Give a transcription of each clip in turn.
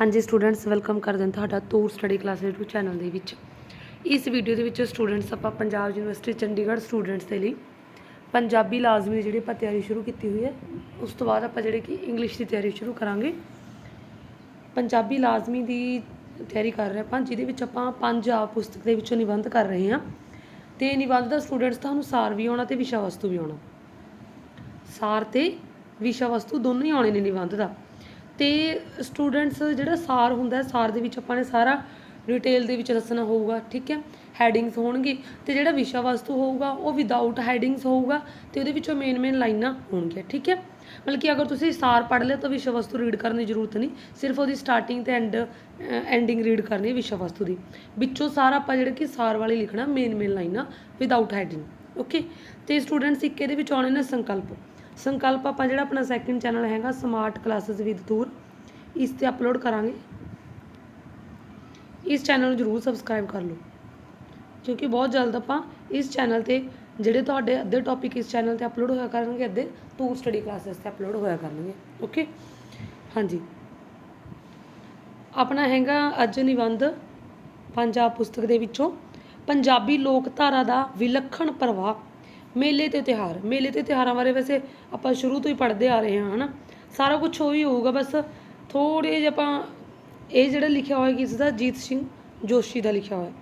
ਹਾਂਜੀ students welcome ਕਰਦੇ ਹਾਂ ਤੁਹਾਡਾ Toor study class YouTube channel ਦੇ ਵਿੱਚ। ਇਸ ਵੀਡੀਓ ਦੇ ਵਿੱਚ ਸਟੂਡੈਂਟਸ ਆਪਾਂ ਪੰਜਾਬ ਯੂਨੀਵਰਸਿਟੀ ਚੰਡੀਗੜ੍ਹ ਸਟੂਡੈਂਟਸ ਦੇ ਲਈ ਪੰਜਾਬੀ ਲਾਜ਼ਮੀ ਦੀ ਜਿਹੜੀ ਆਪਾਂ ਤਿਆਰੀ ਸ਼ੁਰੂ ਕੀਤੀ ਹੋਈ ਹੈ, ਉਸ ਤੋਂ ਬਾਅਦ ਆਪਾਂ ਜਿਹੜੇ ਕਿ ਇੰਗਲਿਸ਼ ਦੀ ਤਿਆਰੀ ਸ਼ੁਰੂ ਕਰਾਂਗੇ। ਪੰਜਾਬੀ ਲਾਜ਼ਮੀ ਦੀ ਤਿਆਰੀ ਕਰ ਰਹੇ ਆਪਾਂ, ਜਿਹਦੇ ਵਿੱਚ ਆਪਾਂ ਪੰਜ ਆ ਪੁਸਤਕ ਦੇ ਵਿੱਚੋਂ ਨਿਬੰਧ ਕਰ ਰਹੇ ਹਾਂ। ਤੇ ਨਿਬੰਧ ਦਾ ਸਟੂਡੈਂਟਸ ਤੁਹਾਨੂੰ ਸਾਰ ਵੀ ਆਉਣਾ ਤੇ ਵਿਸ਼ਾ ਵਸਤੂ ਵੀ ਆਉਣਾ। ਸਾਰ ਤੇ ਵਿਸ਼ਾ ਵਸਤੂ ਦੋਨੋਂ ਹੀ ਆਉਣੇ ਨੇ ਨਿਬੰਧ ਦਾ। ਤੇ ਸਟੂਡੈਂਟਸ ਜਿਹੜਾ ਸਾਰ ਹੁੰਦਾ ਹੈ, ਸਾਰ ਦੇ ਵਿੱਚ ਆਪਾਂ ਨੇ ਸਾਰਾ ਡਿਟੇਲ ਦੇ ਵਿੱਚ ਦੱਸਣਾ ਹੋਊਗਾ, ਠੀਕ ਹੈ? ਹੈਡਿੰਗਸ ਹੋਣਗੇ ਤੇ ਜਿਹੜਾ ਵਿਸ਼ਾ ਵਸਤੂ ਹੋਊਗਾ, ਉਹ ਵਿਦਆਊਟ ਹੈਡਿੰਗਸ ਹੋਊਗਾ ਤੇ ਉਹਦੇ ਵਿੱਚੋਂ ਮੇਨ ਮੇਨ ਲਾਈਨਾਂ ਹੋਣਗੀਆਂ, ਠੀਕ ਹੈ? ਮਤਲਬ ਕਿ ਅਗਰ ਤੁਸੀਂ ਸਾਰ ਪੜ੍ਹ ਲਿਆ ਤਾਂ ਵਿਸ਼ਾ ਵਸਤੂ ਰੀਡ ਕਰਨ ਦੀ ਜ਼ਰੂਰਤ ਨਹੀਂ, ਸਿਰਫ ਉਹਦੀ ਸਟਾਰਟਿੰਗ ਤੇ ਐਂਡ ਐਂਡਿੰਗ ਰੀਡ ਕਰਨੀ ਹੈ ਵਿਸ਼ਾ ਵਸਤੂ ਦੀ। ਵਿੱਚੋਂ ਸਾਰਾ ਆਪਾਂ ਜਿਹੜਾ ਕਿ ਸਾਰ ਵਾਲੇ ਲਿਖਣਾ ਮੇਨ ਮੇਨ ਲਾਈਨਾਂ ਵਿਦਆਊਟ ਹੈਡਿੰਗ ਓਕੇ ਤੇ ਸਟੂਡੈਂਟਸ ਇੱਕ ਇਹਦੇ ਵਿੱਚ ਆਉਣੇ ਨੇ ਸੰਕਲਪ। ਸੰਕਲਪ ਆਪਾਂ ਜਿਹੜਾ ਆਪਣਾ ਸੈਕਿੰਡ ਚੈਨਲ ਹੈਗਾ ਸਮਾਰਟ ਕਲਾਸਿਸ ਵਿਦ ਤੂਰ ਇਸ ਤੇ ਅਪਲੋਡ ਕਰਾਂਗੇ। ਇਸ ਚੈਨਲ ਨੂੰ ਜਰੂਰ ਸਬਸਕ੍ਰਾਈਬ ਕਰ ਲਓ, ਕਿਉਂਕਿ ਬਹੁਤ ਜਲਦ ਆਪਾਂ ਇਸ ਚੈਨਲ ਤੇ ਜਿਹੜੇ ਤੁਹਾਡੇ ਅੱਧੇ ਟੌਪਿਕ ਇਸ ਚੈਨਲ ਤੇ ਅਪਲੋਡ ਹੋਇਆ ਕਰਨਗੇ, ਅੱਧੇ ਤੂਰ ਸਟੱਡੀ ਕਲਾਸਿਸ ਤੇ ਅਪਲੋਡ ਹੋਇਆ ਕਰਨਗੇ ਓਕੇ ਹਾਂਜੀ। ਆਪਣਾ ਹੈਗਾ ਅੱਜ ਨਿਬੰਧ ਪੰਜਾਬ ਪੁਸਤਕ ਦੇ ਵਿੱਚੋਂ, ਪੰਜਾਬੀ ਲੋਕ ਧਾਰਾ ਦਾ ਵਿਲੱਖਣ ਪ੍ਰਵਾਹ ਮੇਲੇ ਤੇ ਤਿਉਹਾਰ, ਮੇਲੇ ਤੇ ਤਿਉਹਾਰਾਂ ਬਾਰੇ ਵੈਸੇ ਆਪਾਂ ਸ਼ੁਰੂ ਤੋਂ ਹੀ ਪੜ੍ਹਦੇ ਆ ਰਹੇ ਹਾਂ, ਹਨਾ? ਸਾਰਾ ਕੁਝ ਉਹੀ ਹੋਊਗਾ, ਬਸ ਥੋੜੇ ਜਿਹਾ ਆਪਾਂ ਇਹ ਜਿਹੜਾ ਲਿਖਿਆ ਹੋਇਆ ਕਿਸ ਦਾ ਜੀਤ ਸਿੰਘ ਜੋਸ਼ੀ ਦਾ ਲਿਖਿਆ ਹੋਇਆ।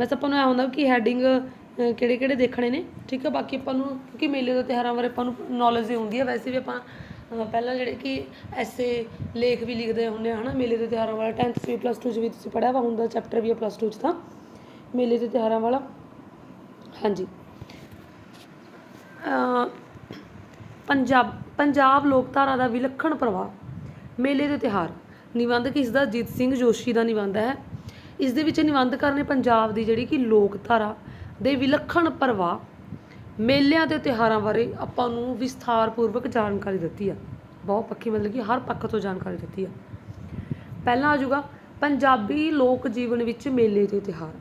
ਬਸ ਆਪਾਂ ਨੂੰ ਇਹ ਹੁੰਦਾ ਕਿ ਹੈਡਿੰਗ ਕਿਹੜੇ ਕਿਹੜੇ ਦੇਖਣੇ ਨੇ, ਠੀਕ ਹੈ ਬਾਕੀ ਆਪਾਂ ਨੂੰ, ਕਿਉਂਕਿ ਮੇਲੇ ਦੇ ਤਿਉਹਾਰਾਂ ਬਾਰੇ ਆਪਾਂ ਨੂੰ ਨੌਲੇਜ ਹੀ ਹੁੰਦੀ ਹੈ ਵੈਸੇ ਵੀ ਆਪਾਂ ਪਹਿਲਾਂ ਜਿਹੜੇ ਕਿ ਐਸੇ ਲੇਖ ਵੀ ਲਿਖਦੇ ਹੁੰਦੇ ਆ, ਹਨਾ? ਮੇਲੇ ਦੇ ਤਿਉਹਾਰਾਂ ਵਾਲਾ 10th 'ਚ ਵੀ ਪਲੱਸ 2 ਚ ਵੀ ਤੁਸੀਂ ਪੜ੍ਹਿਆ ਵਾ ਹੁੰਦਾ ਚੈਪਟਰ ਵੀ ਆ ਪਲੱਸ 2 ਚ ਤਾਂ। ਮੇਲੇ ਦੇ ਤਿਉਹਾਰਾਂ ਵਾਲਾ। ਹਾਂਜੀ। ਪੰਜਾਬ ਪੰਜਾਬ ਲੋਕਧਾਰਾ ਦਾ ਵਿਲੱਖਣ ਪ੍ਰਵਾਹ ਮੇਲੇ ਦੇ ਤਿਉਹਾਰ। ਨਿਬੰਧ ਕਿਸ ਦਾ ਜੀਤ ਸਿੰਘ ਜੋਸ਼ੀ ਦਾ ਨਿਬੰਧ ਹੈ। ਇਸ ਦੇ ਵਿੱਚ ਨਿਬੰਧਕਾਰ ਨੇ ਪੰਜਾਬ ਦੀ ਜਿਹੜੀ ਕਿ ਲੋਕਧਾਰਾ ਦੇ ਵਿਲੱਖਣ ਪ੍ਰਵਾਹ ਮੇਲਿਆਂ ਤੇ ਤਿਉਹਾਰਾਂ ਬਾਰੇ ਆਪਾਂ ਨੂੰ ਵਿਸਥਾਰਪੂਰਵਕ ਜਾਣਕਾਰੀ ਦਿੱਤੀ ਆ। ਬਹੁਤ ਪੱਕੀ ਮਤਲਬ ਕਿ ਹਰ ਪੱਖ ਤੋਂ ਜਾਣਕਾਰੀ ਦਿੱਤੀ ਆ। ਪਹਿਲਾਂ ਆ ਜਾਊਗਾ ਪੰਜਾਬੀ ਲੋਕ ਜੀਵਨ ਵਿੱਚ ਮੇਲੇ ਤੇ ਤਿਉਹਾਰ।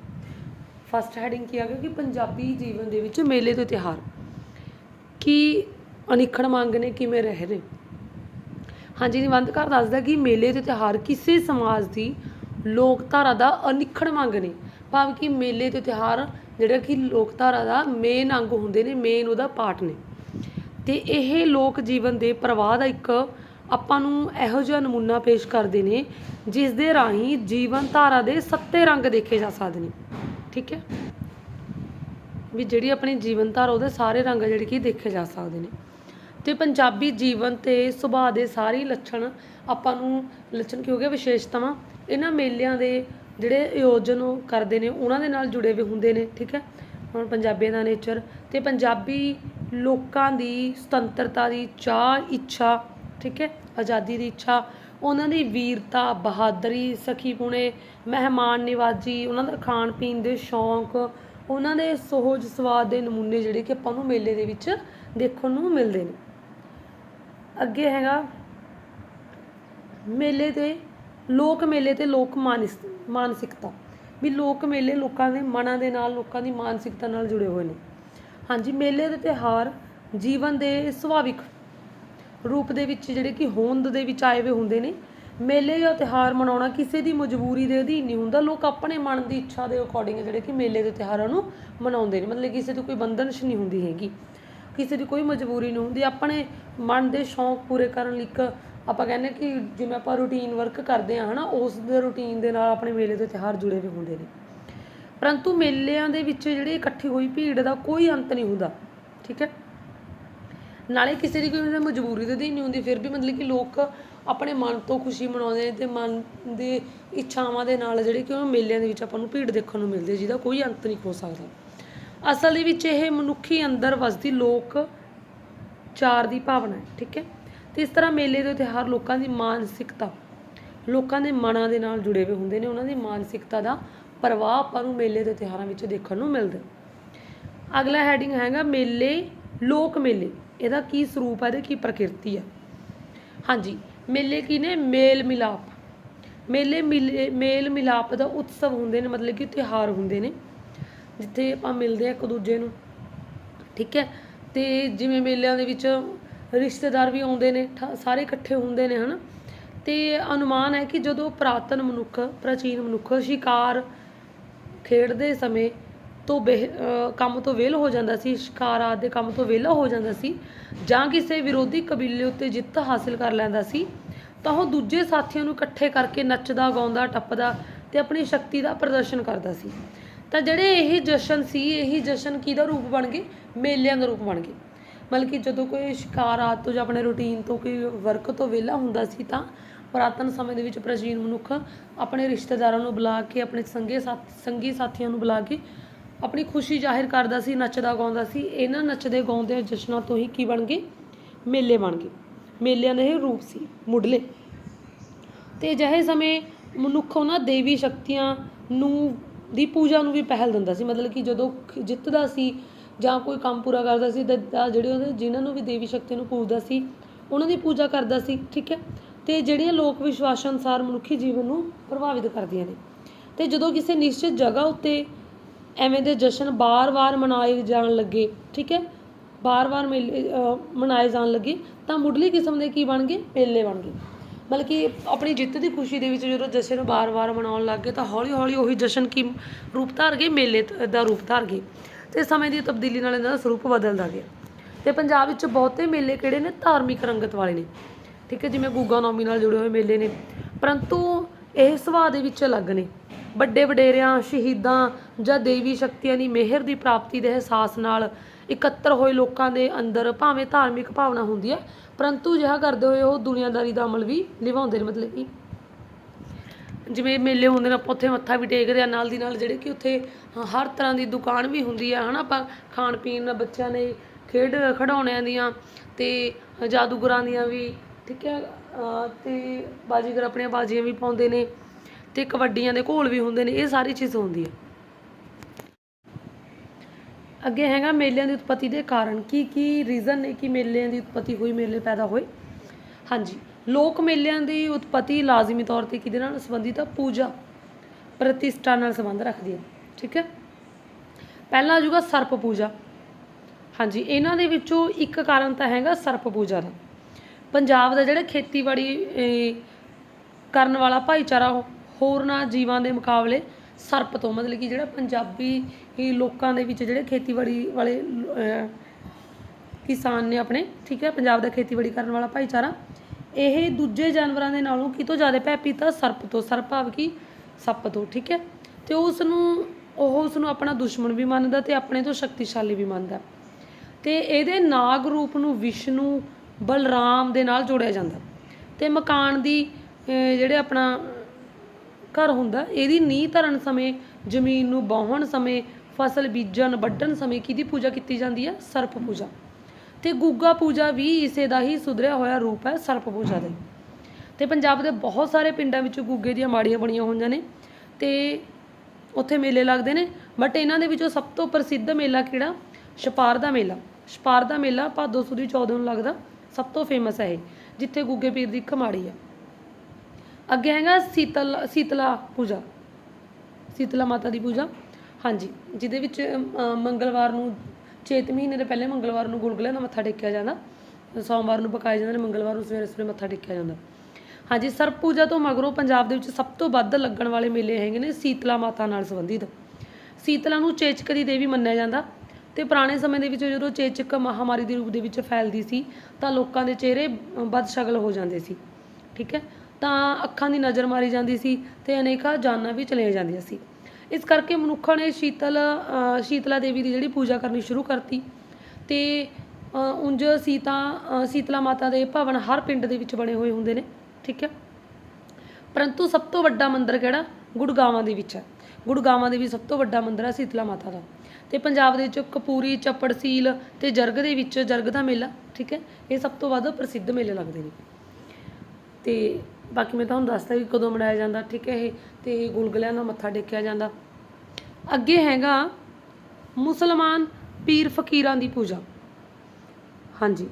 ਫਸਟ ਹੈਡਿੰਗ ਕੀ ਆ ਗਿਆ ਕਿ ਪੰਜਾਬੀ ਜੀਵਨ ਦੇ ਵਿੱਚ ਮੇਲੇ ਤੇ ਤਿਉਹਾਰ। ਕੀ ਅਨਿਖੜ ਮੰਗ ਨੇ ਕਿਵੇਂ ਰਹਿ ਰਹੇ ਨੇ? ਹਾਂਜੀ, ਨਿਬੰਧਕਾਰ ਦੱਸਦਾ ਕਿ ਮੇਲੇ ਤੇ ਤਿਉਹਾਰ ਕਿਸੇ ਸਮਾਜ ਦੀ ਲੋਕਧਾਰਾ ਦਾ ਅਨਿਖੜ ਮੰਗ ਨੇ। ਭਾਵ ਕਿ ਮੇਲੇ ਤੇ ਤਿਉਹਾਰ ਜਿਹੜਾ ਕਿ ਲੋਕਧਾਰਾ ਦਾ ਮੇਨ ਅੰਗ ਹੁੰਦੇ ਨੇ ਮੇਨ ਉਹਦਾ ਪਾਰਟ ਨੇ। ਤੇ ਇਹ ਲੋਕ ਜੀਵਨ ਦੇ ਪ੍ਰਵਾਹ ਦਾ ਇੱਕ ਆਪਾਂ ਨੂੰ ਇਹੋ ਜਿਹਾ ਨਮੂਨਾ ਪੇਸ਼ ਕਰਦੇ ਨੇ, ਜਿਸ ਦੇ ਰਾਹੀਂ ਜੀਵਨ ਧਾਰਾ ਦੇ ਸੱਤੇ ਰੰਗ ਦੇਖੇ ਜਾ ਸਕਦੇ ਨੇ। ਠੀਕ ਹੈ? ਵੀ ਜਿਹੜੀ ਆਪਣੀ ਜੀਵਨ ਧਾਰਾ ਉਹਦੇ ਸਾਰੇ ਰੰਗ ਜਿਹੜੇ ਕਿ ਦੇਖੇ ਜਾ ਸਕਦੇ ਨੇ। ਤੇ ਪੰਜਾਬੀ ਜੀਵਨ ਤੇ ਸੁਭਾਅ ਦੇ ਸਾਰੇ ਲੱਛਣ ਆਪਾਂ ਨੂੰ, ਲੱਛਣ ਕੀ ਹੋ ਗਿਆ ਵਿਸ਼ੇਸ਼ਤਾਵਾਂ। ਇਹਨਾਂ ਮੇਲਿਆਂ ਦੇ ਜਿਹੜੇ ਆਯੋਜਨ ਉਹ ਕਰਦੇ ਨੇ, ਉਹਨਾਂ ਦੇ ਨਾਲ ਜੁੜੇ ਹੋਏ ਹੁੰਦੇ ਨੇ, ਠੀਕ ਹੈ? ਹੁਣ ਪੰਜਾਬੀਆਂ ਦਾ ਨੇਚਰ ਤੇ ਪੰਜਾਬੀ ਲੋਕਾਂ ਦੀ ਸੁਤੰਤਰਤਾ ਦੀ ਚਾਹ ਇੱਛਾ, ਠੀਕ ਹੈ? ਆਜ਼ਾਦੀ ਦੀ ਇੱਛਾ, ਉਹਨਾਂ ਦੀ ਵੀਰਤਾ, ਬਹਾਦਰੀ ਸਖੀਪੁਣੇ ਮਹਿਮਾਨ ਨਿਵਾਜੀ, ਉਹਨਾਂ ਦਾ ਖਾਣ ਪੀਣ ਦੇ ਸ਼ੌਂਕ ਉਹਨਾਂ ਦੇ ਸੋਹਜ ਸਵਾਦ ਦੇ ਨਮੂਨੇ ਜਿਹੜੇ ਕਿ ਆਪਾਂ ਨੂੰ ਮੇਲੇ ਦੇ ਵਿੱਚ ਦੇਖਣ ਨੂੰ ਮਿਲਦੇ ਨੇ। ਅੱਗੇ ਹੈਗਾ ਮੇਲੇ ਤੇ ਲੋਕ ਮੇਲੇ ਤੇ ਲੋਕ ਮਾਨਸ, ਮਾਨਸਿਕਤਾ। ਵੀ ਲੋਕ ਮੇਲੇ ਲੋਕਾਂ ਦੇ ਮਨਾਂ ਦੇ ਨਾਲ, ਲੋਕਾਂ ਦੀ ਮਾਨਸਿਕਤਾ ਨਾਲ ਜੁੜੇ ਹੋਏ ਨੇ। ਹਾਂਜੀ, ਮੇਲੇ ਦੇ ਤਿਉਹਾਰ ਜੀਵਨ ਦੇ ਸੁਭਾਵਿਕ ਰੂਪ ਦੇ ਵਿੱਚ ਜਿਹੜੇ ਕਿ ਹੋਂਦ ਦੇ ਵਿੱਚ ਆਏ ਹੋਏ ਹੁੰਦੇ ਨੇ। ਮੇਲੇ ਜਾਂ ਤਿਉਹਾਰ ਮਨਾਉਣਾ ਕਿਸੇ ਦੀ ਮਜਬੂਰੀ ਦੇ ਅਧੀਨ ਨਹੀਂ ਹੁੰਦਾ। ਲੋਕ ਆਪਣੇ ਮਨ ਦੀ ਇੱਛਾ ਦੇ ਅਕੋਰਡਿੰਗ ਜਿਹੜੇ ਕਿ ਮੇਲੇ ਦੇ ਤਿਉਹਾਰਾਂ ਨੂੰ ਮਨਾਉਂਦੇ ਨੇ। ਮਤਲਬ ਕਿਸੇ ਦੀ ਕੋਈ ਬੰਧਨਸ਼ ਨਹੀਂ ਹੁੰਦੀ ਹੈਗੀ। ਕਿਸੇ ਦੀ ਕੋਈ ਮਜਬੂਰੀ ਨਹੀਂ ਹੁੰਦੀ। ਆਪਣੇ ਮਨ ਦੇ ਸ਼ੌਂਕ ਪੂਰੇ ਕਰਨ ਲਈ ਇੱਕ ਆਪਾਂ ਕਹਿੰਦੇ ਕਿ ਜਿਵੇਂ ਆਪਾਂ ਰੂਟੀਨ ਵਰਕ ਕਰਦੇ ਆ ਹਨਾ, ਉਸ ਦੇ ਰੂਟੀਨ ਦੇ ਨਾਲ ਆਪਣੇ ਮੇਲੇ ਦੇ ਤਿਉਹਾਰ ਜੁੜੇ ਹੋਏ ਹੁੰਦੇ ਨੇ। ਪਰੰਤੂ ਮੇਲਿਆਂ ਦੇ ਵਿੱਚ ਜਿਹੜੇ ਇਕੱਠੀ ਹੋਈ ਭੀੜ ਦਾ ਕੋਈ ਅੰਤ ਨਹੀਂ ਹੁੰਦਾ। ਠੀਕ ਹੈ? ਨਾਲੇ ਕਿਸੇ ਦੀ ਕੋਈ ਮਜਬੂਰੀ ਦੇ ਅਧੀਨ ਨਹੀਂ ਹੁੰਦੀ, ਫਿਰ ਵੀ ਮਤਲਬ ਕਿ ਲੋਕ ਆਪਣੇ ਮਨ ਤੋਂ ਖੁਸ਼ੀ ਮਨਾਉਂਦੇ ਨੇ ਅਤੇ ਮਨ ਦੇ ਇੱਛਾਵਾਂ ਦੇ ਨਾਲ ਜਿਹੜੇ ਕਿ ਉਹ ਮੇਲਿਆਂ ਦੇ ਵਿੱਚ ਆਪਾਂ ਨੂੰ ਭੀੜ ਦੇਖਣ ਨੂੰ ਮਿਲਦੀ ਜਿਹਦਾ ਕੋਈ ਅੰਤ ਨਹੀਂ ਹੋ ਸਕਦਾ। ਅਸਲ ਦੇ ਵਿੱਚ ਇਹ ਮਨੁੱਖੀ ਅੰਦਰ ਵਸਦੀ ਲੋਕ ਚਾਰ ਦੀ ਭਾਵਨਾ ਹੈ, ਠੀਕ ਹੈ? ਤੇ ਇਸ ਤਰ੍ਹਾਂ ਮੇਲੇ ਦੇ ਤਿਉਹਾਰ ਲੋਕਾਂ ਦੀ ਮਾਨਸਿਕਤਾ, ਲੋਕਾਂ ਦੇ ਮਨਾਂ ਦੇ ਨਾਲ ਜੁੜੇ ਹੋਏ ਹੁੰਦੇ ਨੇ, ਉਹਨਾਂ ਦੀ ਮਾਨਸਿਕਤਾ ਦਾ ਪ੍ਰਵਾਹ ਆਪਾਂ ਨੂੰ ਮੇਲੇ ਦੇ ਤਿਉਹਾਰਾਂ ਵਿੱਚ ਦੇਖਣ ਨੂੰ ਮਿਲਦਾ ਅਗਲਾ ਹੈਡਿੰਗ ਹੈਗਾ ਮੇਲੇ, ਲੋਕ ਮੇਲੇ। ਇਹਦਾ ਕੀ ਸਰੂਪ ਹੈ ਇਹਦੇ ਕੀ ਪ੍ਰਕਿਰਤੀ ਹੈ ਹਾਂਜੀ, ਮੇਲੇ ਕੀ ਨੇ? ਮੇਲ ਮਿਲਾਪ। ਮੇਲੇ ਮਿਲੇ- ਮੇਲ ਮਿਲਾਪ ਦਾ ਉਤਸਵ ਹੁੰਦੇ ਨੇ, ਮਤਲਬ ਕਿ ਤਿਉਹਾਰ ਹੁੰਦੇ ਨੇ। ਜਿੱਥੇ ਆਪਾਂ ਮਿਲਦੇ ਆ ਇੱਕ ਦੂਜੇ ਨੂੰ, ਠੀਕ ਹੈ? ਤੇ ਜਿਵੇਂ ਮੇਲਿਆਂ ਦੇ ਵਿੱਚ ਰਿਸ਼ਤੇਦਾਰ ਵੀ ਆਉਂਦੇ ਨੇ, ਠਾ- ਸਾਰੇ ਇਕੱਠੇ ਹੁੰਦੇ ਨੇ, ਹਨਾ? ਤੇ ਅਨੁਮਾਨ ਹੈ ਕਿ ਜਦੋਂ ਪੁਰਾਤਨ ਮਨੁੱਖ, ਪ੍ਰਾਚੀਨ ਮਨੁੱਖ ਸ਼ਿਕਾਰ ਖੇਡਦੇ ਸਮੇਂ ਤੋਂ ਵਿਹ- ਕੰਮ ਤੋਂ ਵਿਹਲ ਹੋ ਜਾਂਦਾ ਸੀ, ਸ਼ਿਕਾਰ ਆਦਿ ਦੇ ਕੰਮ ਤੋਂ ਵਿਹਲਾ ਹੋ ਜਾਂਦਾ ਸੀ, ਜਾਂ ਕਿਸੇ ਵਿਰੋਧੀ ਕਬੀਲੇ ਉੱਤੇ ਜਿੱਤ ਹਾਸਿਲ ਕਰ ਲੈਂਦਾ ਸੀ, ਤਾਂ ਉਹ ਦੂਜੇ ਸਾਥੀਆਂ ਨੂੰ ਇਕੱਠੇ ਕਰਕੇ ਨੱਚਦਾ, ਗਾਉਂਦਾ, ਟੱਪਦਾ ਤੇ ਆਪਣੀ ਸ਼ਕਤੀ ਦਾ ਪ੍ਰਦਰਸ਼ਨ ਕਰਦਾ ਸੀ। ਤਾਂ ਜਿਹੜੇ ਇਹ ਜਸ਼ਨ ਸੀ, ਇਹ ਜਸ਼ਨ ਕਿਹਦਾ ਰੂਪ ਬਣ ਗਏ? ਮੇਲਿਆਂ ਦਾ ਰੂਪ ਬਣ ਗਏ। ਮਤਲਬ ਕਿ ਜਦੋਂ ਕੋਈ ਸ਼ਿਕਾਰ ਆਦਿ ਤੋਂ ਜਾਂ ਆਪਣੇ ਰੂਟੀਨ ਤੋਂ ਕੋਈ ਵਰਕ ਤੋਂ ਵਿਹਲਾ ਹੁੰਦਾ ਸੀ, ਤਾਂ ਪੁਰਾਤਨ ਸਮੇਂ ਦੇ ਵਿੱਚ ਪ੍ਰਾਚੀਨ ਮਨੁੱਖ ਆਪਣੇ ਰਿਸ਼ਤੇਦਾਰਾਂ ਨੂੰ ਬੁਲਾ ਕੇ, ਆਪਣੇ ਸੰਗੇ ਸਾਥ, ਸੰਗੀ ਸਾਥੀਆਂ ਨੂੰ ਬੁਲਾ ਕੇ ਆਪਣੀ ਖੁਸ਼ੀ ਜ਼ਾਹਿਰ ਕਰਦਾ ਸੀ, ਨੱਚਦਾ, ਗਾਉਂਦਾ ਸੀ। ਇਹਨਾਂ ਨੱਚਦੇ ਗਾਉਂਦੇ ਜਸ਼ਨਾਂ ਤੋਂ ਹੀ ਕੀ ਬਣ ਗਏ? ਮੇਲੇ ਬਣ ਗਏ। ਮੇਲਿਆਂ ਦੇ ਇਹ ਰੂਪ ਸੀ, ਮੁੱਢਲੇ। ਤੇ ਅਜਿਹੇ ਸਮੇਂ ਮਨੁੱਖ ਉਹਨਾਂ ਦੇਵੀ ਸ਼ਕਤੀਆਂ ਨੂੰ, ਦੀ ਪੂਜਾ ਨੂੰ ਵੀ ਪਹਿਲ ਦਿੰਦਾ ਸੀ। ਮਤਲਬ ਕਿ ਜਦੋਂ ਜਿੱਤਦਾ ਸੀ ਜਾਂ ਕੋਈ ਕੰਮ ਪੂਰਾ ਕਰਦਾ ਸੀ, ਤਾਂ ਜਿਹੜੇ ਉਹਦੇ, ਜਿਨ੍ਹਾਂ ਨੂੰ ਵੀ ਦੇਵੀ ਸ਼ਕਤੀ ਨੂੰ ਪੂਜਦਾ ਸੀ, ਉਹਨਾਂ ਦੀ ਪੂਜਾ ਕਰਦਾ ਸੀ, ਠੀਕ ਹੈ? ਤੇ ਜਿਹੜੀਆਂ ਲੋਕ ਵਿਸ਼ਵਾਸ ਅਨੁਸਾਰ ਮਨੁੱਖੀ ਜੀਵਨ ਨੂੰ ਪ੍ਰਭਾਵਿਤ ਕਰਦੀਆਂ ਨੇ। ਤੇ ਜਦੋਂ ਕਿਸੇ ਨਿਸ਼ਚਿਤ ਜਗ੍ਹਾ ਉੱਤੇ ਐਵੇਂ ਦੇ ਜਸ਼ਨ ਬਾਰ-ਬਾਰ ਮਨਾਏ ਜਾਣ ਲੱਗੇ, ਠੀਕ ਹੈ? ਬਾਰ-ਬਾਰ ਮੇਲੇ ਮਨਾਏ ਜਾਣ ਲੱਗੇ, ਤਾਂ ਮੁੱਢਲੀ ਕਿਸਮ ਦੇ ਕੀ ਬਣ ਗਏ? ਮੇਲੇ ਬਣ ਗਏ। ਮਤਲਬ ਕਿ ਆਪਣੀ ਜਿੱਤ ਦੀ ਖੁਸ਼ੀ ਦੇ ਵਿੱਚ ਜਦੋਂ ਜਸ਼ਨ ਨੂੰ ਬਾਰ-ਬਾਰ ਮਨਾਉਣ ਲੱਗ ਗਏ, ਤਾਂ ਹੌਲੀ-ਹੌਲੀ ਉਹੀ ਜਸ਼ਨ ਕੀ ਰੂਪ ਧਾਰ ਗਏ, ਮੇਲੇ ਦਾ ਰੂਪ ਧਾਰ ਗਏ। ਤੇ ਸਮੇਂ ਦੀ ਤਬਦੀਲੀ ਨਾਲ ਇਹਨਾਂ ਦਾ ਸਰੂਪ ਬਦਲਦਾ ਗਿਆ। ਤੇ ਪੰਜਾਬ ਵਿੱਚ ਬਹੁਤੇ ਮੇਲੇ ਕਿਹੜੇ ਨੇ? ਧਾਰਮਿਕ ਰੰਗਤ ਵਾਲੇ ਨੇ। ਠੀਕ ਹੈ, ਜਿਵੇਂ ਗੁੱਗਾ ਨੌਮੀ ਨਾਲ ਜੁੜੇ ਹੋਏ ਮੇਲੇ ਨੇ। ਪਰੰਤੂ ਇਹ ਸੁਭਾਅ ਦੇ ਵਿੱਚ ਅਲੱਗ ਨੇ। ਵੱਡੇ ਵਡੇਰਿਆਂ, ਸ਼ਹੀਦਾਂ ਜਾਂ ਦੇਵੀ ਸ਼ਕਤੀਆਂ ਦੀ ਮਿਹਰ ਦੀ ਪ੍ਰਾਪਤੀ ਦੇ ਅਹਿਸਾਸ ਨਾਲ ਇਕੱਤਰ ਹੋਏ ਲੋਕਾਂ ਦੇ ਅੰਦਰ ਭਾਵੇਂ ਧਾਰਮਿਕ ਭਾਵਨਾ ਹੁੰਦੀ ਹੈ, ਪਰੰਤੂ ਅਜਿਹਾ ਕਰਦੇ ਹੋਏ ਉਹ ਦੁਨੀਆਦਾਰੀ ਦਾ ਅਮਲ ਵੀ ਨਿਭਾਉਂਦੇ ਨੇ, ਮਤਲਬ ਕਿ ਜਿਵੇਂ ਮੇਲੇ ਹੁੰਦੇ ਨੇ, ਆਪਾਂ ਉੱਥੇ ਮੱਥਾ ਵੀ ਟੇਕਦੇ ਆ ਨਾਲ ਦੀ ਨਾਲ ਜਿਹੜੇ ਕਿ ਉੱਥੇ ਹਰ ਤਰ੍ਹਾਂ ਦੀ ਦੁਕਾਨ ਵੀ ਹੁੰਦੀ ਆ ਹਨਾ, ਆਪਾਂ ਖਾਣ ਪੀਣ ਬੱਚਿਆਂ ਨੇ ਖੇਡ ਖਿਡੌਣਿਆਂ ਦੀਆਂ ਤੇ ਜਾਦੂਗਰਾਂ ਦੀਆਂ ਵੀ, ਠੀਕ ਹੈ, ਅਹ ਤੇ ਬਾਜੀਗਰ ਆਪਣੀਆਂ ਬਾਜੀਆਂ ਵੀ ਪਾਉਂਦੇ ਨੇ। ਤੇ ਕਬੱਡੀਆਂ ਦੇ ਘੋਲ ਵੀ ਹੁੰਦੇ ਨੇ, ਇਹ ਸਾਰੀ ਚੀਜ਼ ਹੁੰਦੀ ਹੈ। ਅੱਗੇ ਹੈਗਾ ਮੇਲਿਆਂ ਦੀ ਉਤਪਤੀ ਦੇ ਕਾਰਨ, ਕੀ ਕੀ ਰੀਜ਼ਨ ਨੇ ਕਿ ਮੇਲਿਆਂ ਦੀ ਉਤਪਤੀ ਹੋਈ, ਮੇਲੇ ਪੈਦਾ ਹੋਏ? ਹਾਂਜੀ, ਲੋਕ ਮੇਲਿਆਂ ਦੀ ਉਤਪਤੀ ਲਾਜ਼ਮੀ ਤੌਰ ਤੇ ਕਿਹਦੇ ਨਾਲ ਸੰਬੰਧਿਤ ਆ? ਪੂਜਾ ਪ੍ਰਤਿਸ਼ਠਾ ਨਾਲ ਸੰਬੰਧ ਰੱਖਦੀ ਹੈ, ਠੀਕ ਹੈ? ਪਹਿਲਾ ਆ ਜੂਗਾ ਸਰਪ ਪੂਜਾ। ਹਾਂਜੀ, ਇਹਨਾਂ ਦੇ ਵਿੱਚੋਂ ਇੱਕ ਕਾਰਨ ਤਾਂ ਹੈਗਾ ਸਰਪ ਪੂਜਾ ਦਾ। ਪੰਜਾਬ ਦਾ ਜਿਹੜਾ ਖੇਤੀਬਾੜੀ ਕਰਨ ਵਾਲਾ ਭਾਈਚਾਰਾ ਉਹ ਹੋਰਨਾਂ ਜੀਵਾਂ ਦੇ ਮੁਕਾਬਲੇ ਸਰਪ ਤੋਂ, ਮਤਲਬ ਕਿ ਜਿਹੜਾ ਪੰਜਾਬੀ ਲੋਕਾਂ ਦੇ ਵਿੱਚ ਜਿਹੜੇ ਖੇਤੀਬਾੜੀ ਵਾਲੇ ਕਿਸਾਨ ਨੇ ਆਪਣੇ, ਠੀਕ ਹੈ, ਪੰਜਾਬ ਦਾ ਖੇਤੀਬਾੜੀ ਕਰਨ ਵਾਲਾ ਭਾਈਚਾਰਾ, ਇਹ ਦੂਜੇ ਜਾਨਵਰਾਂ ਦੇ ਨਾਲੋਂ ਕਿਤੋਂ ਜ਼ਿਆਦਾ ਭੈਭੀਤ ਸਰਪ ਤੋਂ, ਸਰਪ ਭਾਵ ਕਿ ਸੱਪ ਤੋਂ, ਠੀਕ ਹੈ। ਤੇ ਉਸ ਨੂੰ ਉਹ ਉਸ ਨੂੰ ਆਪਣਾ ਦੁਸ਼ਮਣ ਵੀ ਮੰਨਦਾ ਤੇ ਆਪਣੇ ਤੋਂ ਸ਼ਕਤੀਸ਼ਾਲੀ ਵੀ ਮੰਨਦਾ। ਤੇ ਇਹਦੇ ਨਾਗ ਰੂਪ ਨੂੰ ਵਿਸ਼ਨੂੰ, ਬਲਰਾਮ ਦੇ ਨਾਲ ਜੋੜਿਆ ਜਾਂਦਾ। ਤੇ ਮਕਾਨ ਦੀ ਜਿਹੜੇ ਆਪਣਾ ਘਰ ਹੁੰਦਾ ਇਹਦੀ ਨੀਂਹ ਧਰਨ ਸਮੇਂ, ਜ਼ਮੀਨ ਨੂੰ ਵਾਹੁਣ ਸਮੇਂ, ਫਸਲ ਬੀਜਣ, ਵੱਢਣ ਸਮੇਂ ਕਿਹਦੀ ਪੂਜਾ ਕੀਤੀ ਜਾਂਦੀ ਹੈ? ਸਰਪ ਪੂਜਾ। ਤੇ ਗੁੱਗਾ ਪੂਜਾ ਵੀ ਇਸੇ ਦਾ ਹੀ ਸੁਧਰਿਆ ਹੋਇਆ ਰੂਪ ਹੈ, ਸਰਪ ਪੂਜਾ ਦਾ ਹੀ। ਤੇ ਪੰਜਾਬ ਦੇ ਬਹੁਤ ਸਾਰੇ ਪਿੰਡਾਂ ਵਿੱਚ ਗੁੱਗੇ ਦੀਆਂ ਮਾੜੀਆਂ ਬਣੀਆਂ ਹੋਈਆਂ ਨੇ। ਤੇ ਉੱਥੇ ਮੇਲੇ ਲੱਗਦੇ ਨੇ ਬਟ ਇਹਨਾਂ ਦੇ ਵਿੱਚੋਂ ਸਭ ਤੋਂ ਪ੍ਰਸਿੱਧ ਮੇਲਾ ਕਿਹੜਾ? ਛਪਾਰ ਦਾ ਮੇਲਾ। ਛਪਾਰ ਦਾ ਮੇਲਾ ਭਾਦੋ ਸੁਦੀ 14 ਨੂੰ ਲੱਗਦਾ, ਸਭ ਤੋਂ ਫੇਮਸ ਹੈ ਇਹ, ਜਿੱਥੇ ਗੁੱਗੇ ਪੀਰ ਦੀ ਖਮਾੜੀ ਹੈ। ਅੱਗੇ ਹੈਗਾ ਸੀਤਲ, ਸੀਤਲਾ ਪੂਜਾ, ਸੀਤਲਾ ਮਾਤਾ ਦੀ ਪੂਜਾ। ਹਾਂਜੀ, ਜਿਹਦੇ ਵਿੱਚ ਮੰਗਲਵਾਰ ਨੂੰ, ਚੇਤ ਮਹੀਨੇ ਦੇ ਪਹਿਲੇ ਮੰਗਲਵਾਰ ਨੂੰ ਗੁਲਗੁਲਿਆਂ ਦਾ ਮੱਥਾ ਟੇਕਿਆ ਜਾਂਦਾ। ਸੋਮਵਾਰ ਨੂੰ ਪਕਾਏ ਜਾਂਦੇ ਨੇ, ਮੰਗਲਵਾਰ ਨੂੰ ਸਵੇਰੇ ਸਵੇਰੇ ਮੱਥਾ ਟੇਕਿਆ ਜਾਂਦਾ। ਹਾਂਜੀ, ਸਰਪ ਪੂਜਾ ਤੋਂ ਮਗਰੋਂ ਪੰਜਾਬ ਦੇ ਵਿੱਚ ਸਭ ਤੋਂ ਵੱਧ ਲੱਗਣ ਵਾਲੇ ਮੇਲੇ ਹੈਗੇ ਨੇ ਸੀਤਲਾ ਮਾਤਾ ਨਾਲ ਸੰਬੰਧਿਤ। ਸੀਤਲਾ ਨੂੰ ਚੇਚਕ ਦੀ ਦੇਵੀ ਮੰਨਿਆ ਜਾਂਦਾ ਤੇ ਪੁਰਾਣੇ ਸਮੇਂ ਦੇ ਵਿੱਚ ਜਦੋਂ ਚੇਚਕ ਮਹਾਮਾਰੀ ਦੇ ਰੂਪ ਦੇ ਵਿੱਚ ਫੈਲਦੀ ਸੀ ਤਾਂ ਲੋਕਾਂ ਦੇ ਚਿਹਰੇ ਬਦਸ਼ਕਲ ਹੋ ਜਾਂਦੇ ਸੀ। ਠੀਕ ਹੈ? ਤਾਂ ਅੱਖਾਂ ਦੀ ਨਜ਼ਰ ਮਾਰੀ ਜਾਂਦੀ ਸੀ ਤੇ ਅਨੇਕਾਂ ਜਾਨਾਂ ਵੀ ਚਲੀਆਂ ਜਾਂਦੀਆਂ ਸੀ। ਇਸ ਕਰਕੇ ਮਨੁੱਖਾਂ ਨੇ ਸ਼ੀਤਲ ਸ਼ੀਤਲਾ ਦੇਵੀ ਦੀ ਜਿਹੜੀ ਪੂਜਾ ਕਰਨੀ ਸ਼ੁਰੂ ਕਰਤੀ ਤੇ ਅ, ਉਂਝ ਸੀਤਾ ਸੀਤਲਾ ਮਾਤਾ ਦੇ ਭਵਨ ਹਰ ਪਿੰਡ ਦੇ ਵਿੱਚ ਬਣੇ ਹੋਏ ਹੁੰਦੇ ਨੇ ਠੀਕ ਹੈ? ਪਰੰਤੂ ਸਭ ਤੋਂ ਵੱਡਾ ਮੰਦਿਰ ਕਿਹੜਾ? ਗੁੜਗਾਵਾਂ ਦੇ ਵਿੱਚ ਹੈ। ਗੁੜਗਾਵਾਂ ਦੇ ਵਿੱਚ ਸਭ ਤੋਂ ਵੱਡਾ ਮੰਦਿਰ ਹੈ ਸੀਤਲਾ ਮਾਤਾ ਦਾ। ਤੇ ਪੰਜਾਬ ਦੇ ਵਿੱਚ ਕਪੂਰੀ ਚੱਪੜ ਸੀਲ ਤੇ ਜਰਗ ਦੇ ਵਿੱਚ ਜਰਗ ਦਾ ਮੇਲਾ ਠੀਕ ਹੈ? ਇਹ ਸਭ ਤੋਂ ਵੱਧ ਪ੍ਰਸਿੱਧ ਮੇਲੇ ਲੱਗਦੇ ਨੇ। ਤੇ ਬਾਕੀ ਮੈਂ ਤੁਹਾਨੂੰ ਦੱਸਦਾ ਵੀ ਕਦੋਂ ਮਨਾਇਆ ਜਾਂਦਾ, ਠੀਕ ਹੈ ਇਹ? ਤੇ ਗੁਲਗੁਲਿਆਂ ਦਾ ਮੱਥਾ ਟੇਕਿਆ ਜਾਂਦਾ। ਅੱਗੇ ਹੈਗਾ ਮੁਸਲਮਾਨ ਪੀਰ ਫਕੀਰਾਂ ਦੀ ਪੂਜਾ। ਹਾਂਜੀ।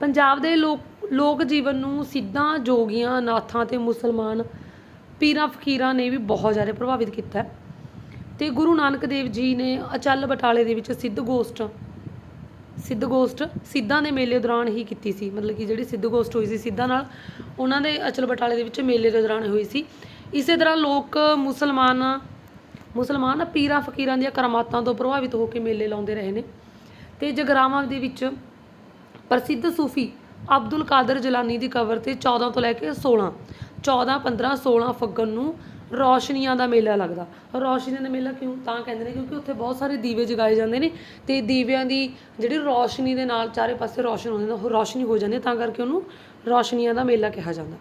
ਪੰਜਾਬ ਦੇ ਲੋਕ ਲੋਕ ਜੀਵਨ ਨੂੰ ਸਿੱਧਾਂ ਜੋਗੀਆਂ ਨਾਥਾਂ ਤੇ ਮੁਸਲਮਾਨ ਪੀਰਾਂ ਫਕੀਰਾਂ ਨੇ ਵੀ ਬਹੁਤ ਜ਼ਿਆਦਾ ਪ੍ਰਭਾਵਿਤ ਕੀਤਾ ਹੈ। ਤੇ ਗੁਰੂ ਨਾਨਕ ਦੇਵ ਜੀ ਨੇ ਅਚਲ ਬਟਾਲੇ ਦੇ ਵਿੱਚ ਸਿੱਧ ਗੋਸ਼ਟ ਸਿੱਧ ਗੋਸਟ ਸਿੱਧਾਂ ਦੇ ਮੇਲੇ ਦੌਰਾਨ ਹੀ ਕੀਤੀ ਸੀ। ਮਤਲਬ ਕਿ ਜਿਹੜੀ ਸਿੱਧ ਗੋਸਟ ਹੋਈ ਸੀ ਸਿੱਧਾਂ ਨਾਲ, ਉਹਨਾਂ ਦੇ ਅਚਲ ਬਟਾਲੇ ਦੇ ਵਿੱਚ ਮੇਲੇ ਦੇ ਦੌਰਾਨ ਹੋਈ ਸੀ। ਇਸੇ ਤਰ੍ਹਾਂ ਲੋਕ ਮੁਸਲਮਾਨ ਮੁਸਲਮਾਨ ਪੀਰਾਂ ਫਕੀਰਾਂ ਦੀਆਂ ਕਰਮਾਤਾਂ ਤੋਂ ਪ੍ਰਭਾਵਿਤ ਹੋ ਕੇ ਮੇਲੇ ਲਾਉਂਦੇ ਰਹੇ ਨੇ। ਤੇ ਜਗਰਾਵਾਂ ਦੇ ਵਿੱਚ ਪ੍ਰਸਿੱਧ ਸੂਫੀ ਅਬਦੁਲ ਕਾਦਰ ਜਲਾਨੀ ਦੀ ਕਬਰ ਤੇ 14 ਤੋਂ ਲੈ ਕੇ 16 14 15 16 ਫੱਗਣ ਨੂੰ ਰੌਸ਼ਨੀਆਂ ਦਾ ਮੇਲਾ ਲੱਗਦਾ। ਰੌਸ਼ਨੀਆਂ ਦਾ ਮੇਲਾ ਕਿਉਂ? ਤਾਂ ਕਹਿੰਦੇ ਨੇ ਕਿਉਂਕਿ ਉੱਥੇ ਬਹੁਤ ਸਾਰੇ ਦੀਵੇ ਜਗਾਏ ਜਾਂਦੇ ਨੇ ਤੇ ਦੀਵਿਆਂ ਦੀ ਜਿਹੜੀ ਰੌਸ਼ਨੀ ਦੇ ਨਾਲ ਚਾਰੇ ਪਾਸੇ ਰੌਸ਼ਨ ਹੋ ਜਾਂਦਾ ਉਹ ਰੌਸ਼ਨੀ ਹੋ ਜਾਂਦੀ ਹੈ, ਤਾਂ ਕਰਕੇ ਉਹਨੂੰ ਰੌਸ਼ਨੀਆਂ ਦਾ ਮੇਲਾ ਕਿਹਾ ਜਾਂਦਾ।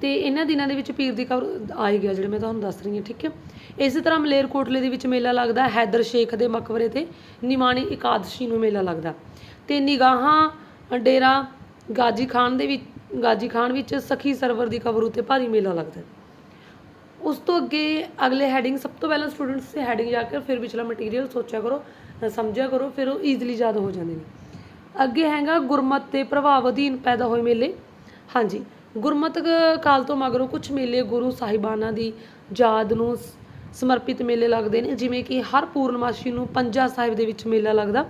ਤੇ ਇਹਨਾਂ ਦਿਨਾਂ ਦੇ ਵਿੱਚ ਪੀਰ ਦੀ ਕਬਰ ਆਈ ਗਿਆ ਜਿਹੜੇ ਮੈਂ ਤੁਹਾਨੂੰ ਦੱਸ ਰਹੀ ਹਾਂ ਠੀਕ ਹੈ? ਇਸੇ ਤਰ੍ਹਾਂ ਮਲੇਰਕੋਟਲੇ ਦੇ ਵਿੱਚ ਮੇਲਾ ਲੱਗਦਾ ਹੈਦਰ ਸ਼ੇਖ ਦੇ ਮਕਬਰੇ ਤੇ ਨਿਮਾਣੀ ਇਕਾਦਸ਼ੀ ਨੂੰ ਮੇਲਾ ਲੱਗਦਾ। ਤੇ ਨਿਗਾਹਾਂ ਡੇਰਾ ਗਾਜੀ ਖਾਨ ਦੇ ਵਿੱਚ ਗਾਜੀ ਖਾਨ ਵਿੱਚ ਸਖੀ ਸਰਵਰ ਦੀ ਕਬਰ ਉੱਤੇ ਭਾਰੀ ਮੇਲਾ ਲੱਗਦਾ ਉਸ ਤੋਂ ਅੱਗੇ ਅਗਲੇ ਹੈਡਿੰਗ ਸਭ ਤੋਂ ਪਹਿਲਾਂ ਸਟੂਡੈਂਟਸ ਤੇ ਹੈਡਿੰਗ ਜਾ ਕੇ ਫਿਰ ਵਿਚਲਾ ਮਟੀਰੀਅਲ ਸੋਚਿਆ ਕਰੋ ਸਮਝਿਆ ਕਰੋ, ਫਿਰ ਉਹ ਈਜ਼ੀਲੀ ਯਾਦ ਹੋ ਜਾਂਦੇ ਨੇ। ਅੱਗੇ ਹੈਗਾ ਗੁਰਮਤ ਦੇ ਪ੍ਰਭਾਵ ਅਧੀਨ ਪੈਦਾ ਹੋਏ ਮੇਲੇ। ਹਾਂਜੀ, ਗੁਰਮਤ ਕਾਲ ਤੋਂ ਮਗਰੋਂ ਕੁਝ ਮੇਲੇ ਗੁਰੂ ਸਾਹਿਬਾਨਾਂ ਦੀ ਯਾਦ ਨੂੰ ਸਮਰਪਿਤ ਮੇਲੇ ਲੱਗਦੇ ਨੇ, ਜਿਵੇਂ ਕਿ ਹਰ ਪੂਰਨਮਾਸ਼ੀ ਨੂੰ ਪੰਜਾ ਸਾਹਿਬ ਦੇ ਵਿੱਚ ਮੇਲਾ ਲੱਗਦਾ।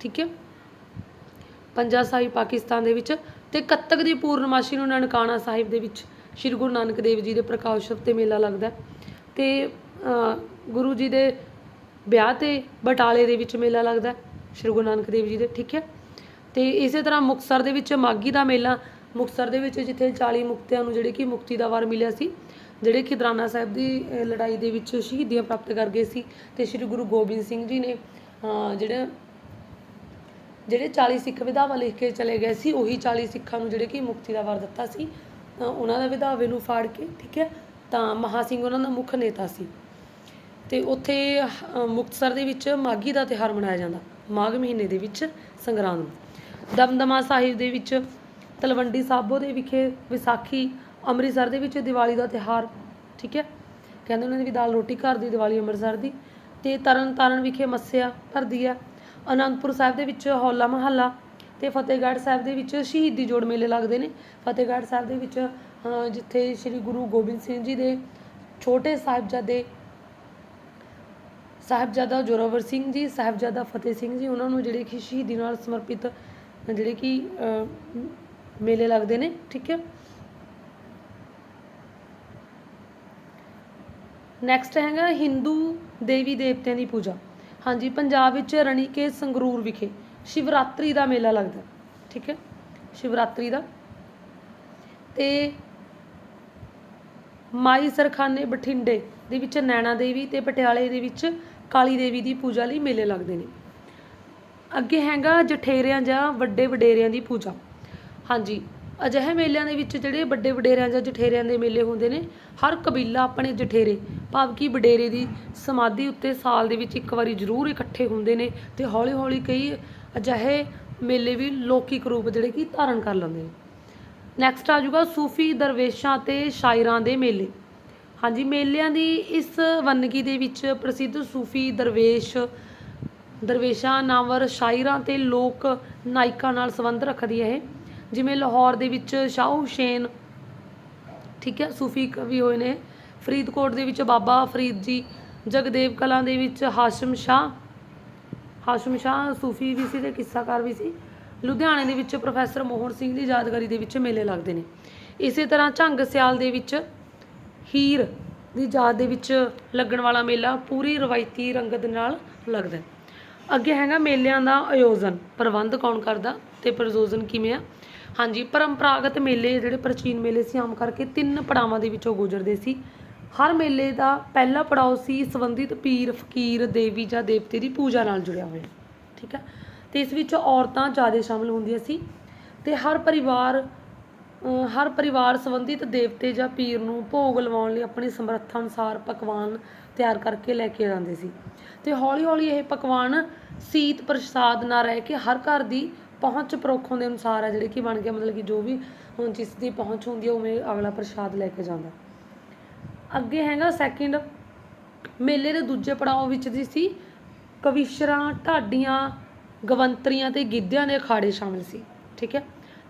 ਠੀਕ ਹੈ? ਪੰਜਾ ਸਾਹਿਬ ਪਾਕਿਸਤਾਨ ਦੇ ਵਿੱਚ ਤੇ ਕੱਤਕ ਦੀ ਪੂਰਨਮਾਸ਼ੀ ਨੂੰ ਨਨਕਾਣਾ ਸਾਹਿਬ ਦੇ ਵਿੱਚ ਸ੍ਰੀ ਗੁਰੂ ਨਾਨਕ ਦੇਵ ਜੀ ਦੇ ਪ੍ਰਕਾਸ਼ ਉਤਸਵ ਤੇ ਮੇਲਾ ਲੱਗਦਾ ਹੈ। ਤੇ ਗੁਰੂ ਜੀ ਦੇ ਵਿਆਹ ਤੇ ਬਟਾਲੇ ਦੇ ਵਿੱਚ ਮੇਲਾ ਲੱਗਦਾ ਸ੍ਰੀ ਗੁਰੂ ਨਾਨਕ ਦੇਵ ਜੀ ਦੇ ਠੀਕ ਹੈ ਤੇ ਇਸੇ ਤਰ੍ਹਾਂ ਮੁਕਤਸਰ ਦੇ ਵਿੱਚ ਮਾਗੀ ਦਾ ਮੇਲਾ ਮੁਕਤਸਰ ਦੇ ਵਿੱਚ ਜਿੱਥੇ 40 ਮੁਕਤਿਆਂ ਨੂੰ ਜਿਹੜੇ ਕਿ ਮੁਕਤੀ ਦਾ ਵਾਰ ਮਿਲਿਆ ਸੀ ਜਿਹੜੇ ਖਿਦਰਾਨਾ ਸਾਹਿਬ ਦੀ ਲੜਾਈ ਦੇ ਵਿੱਚ ਸ਼ਹੀਦੀਆਂ ਪ੍ਰਾਪਤ ਕਰ ਗਏ ਸੀ ਤੇ ਸ੍ਰੀ ਗੁਰੂ ਗੋਬਿੰਦ ਸਿੰਘ ਜੀ ਨੇ ਅ, ਜਿਹੜੇ ਜਿਹੜੇ 40 ਸਿੱਖ ਵਿਧਾਵਾ ਲਿਖ ਕੇ ਚਲੇ ਗਏ ਸੀ ਉਹੀ 40 ਸਿੱਖਾਂ ਨੂੰ ਜਿਹੜੇ ਕਿ ਮੁਕਤੀ ਦਾ ਵਰ ਦਿੱਤਾ ਸੀ ਤਾਂ ਉਹਨਾਂ ਦਾ ਵਿਧਾਵੇ ਨੂੰ ਫਾੜ ਕੇ, ਠੀਕ ਹੈ, ਤਾਂ ਮਹਾ ਸਿੰਘ ਉਹਨਾਂ ਦਾ ਮੁੱਖ ਨੇਤਾ ਸੀ। ਤੇ ਉੱਥੇ ਮੁਕਤਸਰ ਦੇ ਵਿੱਚ ਮਾਘੀ ਦਾ ਤਿਉਹਾਰ ਮਨਾਇਆ ਜਾਂਦਾ, ਮਾਘ ਮਹੀਨੇ ਦੇ ਵਿੱਚ ਸੰਗਰਾਂਦ ਦਮਦਮਾ ਸਾਹਿਬ ਦੇ ਵਿੱਚ ਤਲਵੰਡੀ ਸਾਬੋ ਦੇ ਵਿਖੇ ਵਿਸਾਖੀ, ਅੰਮ੍ਰਿਤਸਰ ਦੇ ਵਿੱਚ ਦੀਵਾਲੀ ਦਾ ਤਿਉਹਾਰ, ਠੀਕ ਹੈ, ਕਹਿੰਦੇ ਉਹਨਾਂ ਦੀ ਵੀ ਦਾਲ ਰੋਟੀ ਘਰ ਦੀ, ਦੀਵਾਲੀ ਅੰਮ੍ਰਿਤਸਰ ਦੀ। ਤੇ ਤਰਨ ਤਾਰਨ ਵਿਖੇ ਮੱਸਿਆ, ਭਰਦੀ ਹੈ। ਅਨੰਦਪੁਰ ਸਾਹਿਬ ਦੇ ਵਿੱਚ ਹੌਲਾ ਮਹੱਲਾ ਤੇ ਫਤਿਹਗੜ੍ਹ ਸਾਹਿਬ ਦੇ ਵਿੱਚ ਸ਼ਹੀਦੀ ਜੋੜ ਮੇਲੇ ਲੱਗਦੇ ਨੇ। ਫਤਿਹਗੜ੍ਹ ਸਾਹਿਬ ਦੇ ਵਿੱਚ ਜਿੱਥੇ ਸ੍ਰੀ ਗੁਰੂ ਗੋਬਿੰਦ ਸਿੰਘ ਜੀ ਦੇ ਛੋਟੇ ਸਾਹਿਬਜ਼ਾਦੇ ਸਾਹਿਬਜ਼ਾਦਾ ਜੋਰਾਵਰ ਸਿੰਘ ਜੀ, ਸਾਹਿਬਜ਼ਾਦਾ ਫਤਿਹ ਸਿੰਘ ਜੀ, ਉਹਨਾਂ ਨੂੰ ਜਿਹੜੇ ਕਿ ਸ਼ਹੀਦੀ ਨਾਲ ਸਮਰਪਿਤ, ਜਿਹੜੇ ਕਿ ਮੇਲੇ ਲੱਗਦੇ ਨੇ, ਠੀਕ ਹੈ। ਨੈਕਸਟ ਹੈਗਾ ਹਿੰਦੂ ਦੇਵੀ ਦੇਵਤਿਆਂ ਦੀ ਪੂਜਾ। ਹਾਂਜੀ, ਪੰਜਾਬ ਵਿੱਚ ਰਣੀਕੇ ਸੰਗਰੂਰ ਵਿਖੇ। ਸ਼ਿਵਰਾਤਰੀ ਦਾ ਮੇਲਾ ਲੱਗਦਾ ਠੀਕ ਹੈ? ਸ਼ਿਵਰਾਤਰੀ ਦਾ। ਤੇ ਮਾਈ ਸਰਖਾਨੇ ਬਠਿੰਡੇ ਦੇ ਵਿੱਚ ਨੈਣਾ ਦੇਵੀ ਤੇ ਪਟਿਆਲੇ ਦੇ ਵਿੱਚ ਕਾਲੀ ਦੇਵੀ ਦੀ ਪੂਜਾ ਲਈ ਮੇਲੇ ਲੱਗਦੇ ਨੇ। ਅੱਗੇ ਹੈਗਾ ਜਠੇਰਿਆਂ ਜਾਂ ਵੱਡੇ ਵਡੇਰਿਆਂ ਦੀ ਪੂਜਾ। ਹਾਂਜੀ, ਅਜਿਹੇ ਮੇਲਿਆਂ ਦੇ ਵਿੱਚ ਜਿਹੜੇ ਵੱਡੇ ਵਡੇਰਿਆਂ ਜਾਂ ਜਠੇਰਿਆਂ ਦੇ ਮੇਲੇ ਹੁੰਦੇ ਨੇ, ਹਰ ਕਬੀਲਾ ਆਪਣੇ ਜਠੇਰੇ ਭਾਵ ਕਿ ਵਡੇਰੇ ਦੀ ਸਮਾਧੀ ਉੱਤੇ ਸਾਲ ਦੇ ਵਿੱਚ ਇੱਕ ਵਾਰੀ ਜ਼ਰੂਰ ਇਕੱਠੇ ਹੁੰਦੇ ਨੇ ਤੇ ਹੌਲੀ-ਹੌਲੀ ਕਈ ਅਜਿਹੇ ਮੇਲੇ ਵੀ ਲੌਕਿਕ ਰੂਪ ਜਿਹੜੇ ਕਿ ਧਾਰਨ ਕਰ ਲੈਂਦੇ ਨੇ। ਨੈਕਸਟ ਆ ਜਾਊਗਾ ਸੂਫੀ ਦਰਵੇਸ਼ਾਂ ਤੇ ਸ਼ਾਇਰਾਂ ਦੇ ਮੇਲੇ। ਹਾਂਜੀ, ਮੇਲਿਆਂ ਦੀ ਇਸ ਵੰਨਗੀ ਦੇ ਵਿੱਚ ਪ੍ਰਸਿੱਧ ਸੂਫੀ ਦਰਵੇਸ਼, ਦਰਵੇਸ਼ਾਂ ਨਾਵਰ ਸ਼ਾਇਰਾਂ ਤੇ ਲੋਕ ਨਾਇਕਾਂ ਨਾਲ ਸੰਬੰਧ ਰੱਖਦੀ ਹੈ ਇਹ। ਜਿਵੇਂ ਲਾਹੌਰ ਦੇ ਵਿੱਚ ਸ਼ਾਹ ਹੁਸੈਨ ਠੀਕ ਹੈ, ਸੂਫੀ ਕਵੀ ਹੋਏ ਨੇ। ਫਰੀਦਕੋਟ ਦੇ ਵਿੱਚ ਬਾਬਾ ਫਰੀਦ ਜੀ, ਜਗਦੇਵ ਕਲਾਂ ਦੇ ਵਿੱਚ ਹਾਸ਼ਮ ਸ਼ਾਹ ਹਾਸ਼ਮ ਸ਼ਾਹ ਸੂਫੀ ਵੀ ਸੀ ਤੇ ਕਿੱਸਾਕਾਰ ਵੀ ਸੀ। ਲੁਧਿਆਣੇ ਦੇ ਵਿੱਚ ਪ੍ਰੋਫੈਸਰ ਮੋਹਨ ਸਿੰਘ ਦੀ ਯਾਦਗਾਰੀ ਦੇ ਵਿੱਚ ਮੇਲੇ ਲੱਗਦੇ ਨੇ। ਇਸੇ ਤਰ੍ਹਾਂ ਝੰਗ ਸਿਆਲ ਦੇ ਵਿੱਚ ਹੀਰ ਦੀ ਯਾਦ ਦੇ ਵਿੱਚ ਲੱਗਣ ਵਾਲਾ ਮੇਲਾ ਪੂਰੀ ਰਵਾਇਤੀ ਰੰਗਤ ਨਾਲ ਲੱਗਦਾ ਅੱਗੇ ਹੈਗਾ ਮੇਲਿਆਂ ਦਾ ਆਯੋਜਨ। ਪ੍ਰਬੰਧ ਕੌਣ ਕਰਦਾ ਤੇ ਪ੍ਰਯੋਜਨ ਕਿਵੇਂ ਆ? ਹਾਂਜੀ, ਪਰੰਪਰਾਗਤ ਮੇਲੇ ਜਿਹੜੇ ਪ੍ਰਾਚੀਨ ਮੇਲੇ ਸੀ, ਆਮ ਕਰਕੇ ਤਿੰਨ ਪੜਾਵਾਂ ਦੇ ਵਿੱਚੋਂ ਗੁਜ਼ਰਦੇ ਸੀ। ਹਰ ਮੇਲੇ ਦਾ ਪਹਿਲਾ ਪੜਾਅ ਸੀ ਸੰਬੰਧਿਤ ਪੀਰ, ਫਕੀਰ, ਦੇਵੀ ਜਾਂ ਦੇਵਤੇ ਦੀ ਪੂਜਾ ਨਾਲ ਜੁੜਿਆ ਹੋਇਆ, ਠੀਕ ਹੈ? ਤੇ ਇਸ ਵਿੱਚ ਔਰਤਾਂ ਜ਼ਿਆਦਾ ਸ਼ਾਮਲ ਹੁੰਦੀਆਂ ਸੀ ਤੇ ਹਰ ਪਰਿਵਾਰ ਹਰ ਪਰਿਵਾਰ ਸੰਬੰਧਿਤ ਦੇਵਤੇ ਜਾਂ ਪੀਰ ਨੂੰ ਭੋਗ ਲਵਾਉਣ ਲਈ ਆਪਣੀ ਸਮਰੱਥਾ ਅਨੁਸਾਰ ਪਕਵਾਨ ਤਿਆਰ ਕਰਕੇ ਲੈ ਕੇ ਜਾਂਦੇ ਸੀ। ਤੇ ਹੌਲੀ-ਹੌਲੀ ਇਹ ਪਕਵਾਨ ਸੀਤ ਪ੍ਰਸਾਦ ਨਾ ਰਹਿ ਕੇ ਹਰ ਘਰ ਦੀ ਪਹੁੰਚ ਪਰੋਖੋਂ ਦੇ ਅਨੁਸਾਰ ਆ, ਜਿਹੜੇ ਕਿ ਬਣ ਗਿਆ ਮਤਲਬ ਕਿ ਜੋ ਵੀ ਹੁਣ ਜਿਸ ਦੀ ਪਹੁੰਚ ਹੁੰਦੀ ਹੈ ਉਵੇਂ ਅਗਲਾ ਪ੍ਰਸ਼ਾਦ ਲੈ ਕੇ ਜਾਂਦਾ। ਅੱਗੇ ਹੈਗਾ ਸੈਕਿੰਡ ਮੇਲੇ ਦੇ ਦੂਜੇ ਪੜਾਅ ਵਿੱਚ ਦੀ ਸੀ। ਕਵਿਸ਼ਰਾਂ, ਢਾਡੀਆਂ, ਗਵੰਤਰੀਆਂ ਤੇ ਗਿੱਧਿਆਂ ਦੇ ਅਖਾੜੇ ਸ਼ਾਮਿਲ ਸੀ, ਠੀਕ ਹੈ?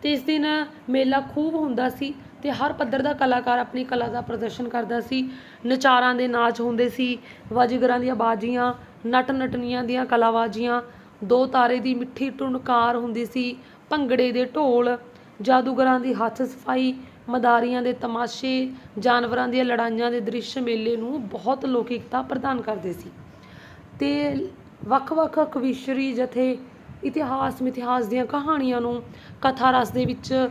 ਤੇ ਇਸ ਦਿਨ ਮੇਲਾ ਖੂਬ ਹੁੰਦਾ ਸੀ ਤੇ ਹਰ ਪੱਧਰ ਦਾ ਕਲਾਕਾਰ ਆਪਣੀ ਕਲਾ ਦਾ ਪ੍ਰਦਰਸ਼ਨ ਕਰਦਾ ਸੀ। ਨਚਾਰਾਂ ਦੇ ਨਾਚ ਹੁੰਦੇ ਸੀ, ਵਾਜੀਗਰਾਂ ਦੀਆਂ ਬਾਜੀਆਂ ਨਟ ਨਟਨੀਆਂ ਦੀਆਂ ਕਲਾਬਾਜ਼ੀਆਂ ਦੋ ਤਾਰੇ ਦੀ ਮਿੱਠੀ ਟੁਣਕਾਰ ਹੁੰਦੀ ਸੀ, ਭੰਗੜੇ ਦੇ ਢੋਲ, ਜਾਦੂਗਰਾਂ ਦੀ ਹੱਥ ਸਫ਼ਾਈ ਮਦਾਰੀਆਂ ਦੇ ਤਮਾਸ਼ੇ ਜਾਨਵਰਾਂ ਦੀਆਂ ਲੜਾਈਆਂ ਦੇ ਦ੍ਰਿਸ਼ ਮੇਲੇ ਨੂੰ ਬਹੁਤ ਲੋਕਿਕਤਾ ਪ੍ਰਦਾਨ ਕਰਦੇ ਸੀ। ਤੇ ਵੱਖ-ਵੱਖ ਕਵਿਸ਼ਰੀ ਜਥੇ ਇਤਿਹਾਸ ਮਿਥਿਹਾਸ ਦੀਆਂ ਕਹਾਣੀਆਂ ਨੂੰ ਕਥਾ ਰਸ ਦੇ ਵਿੱਚ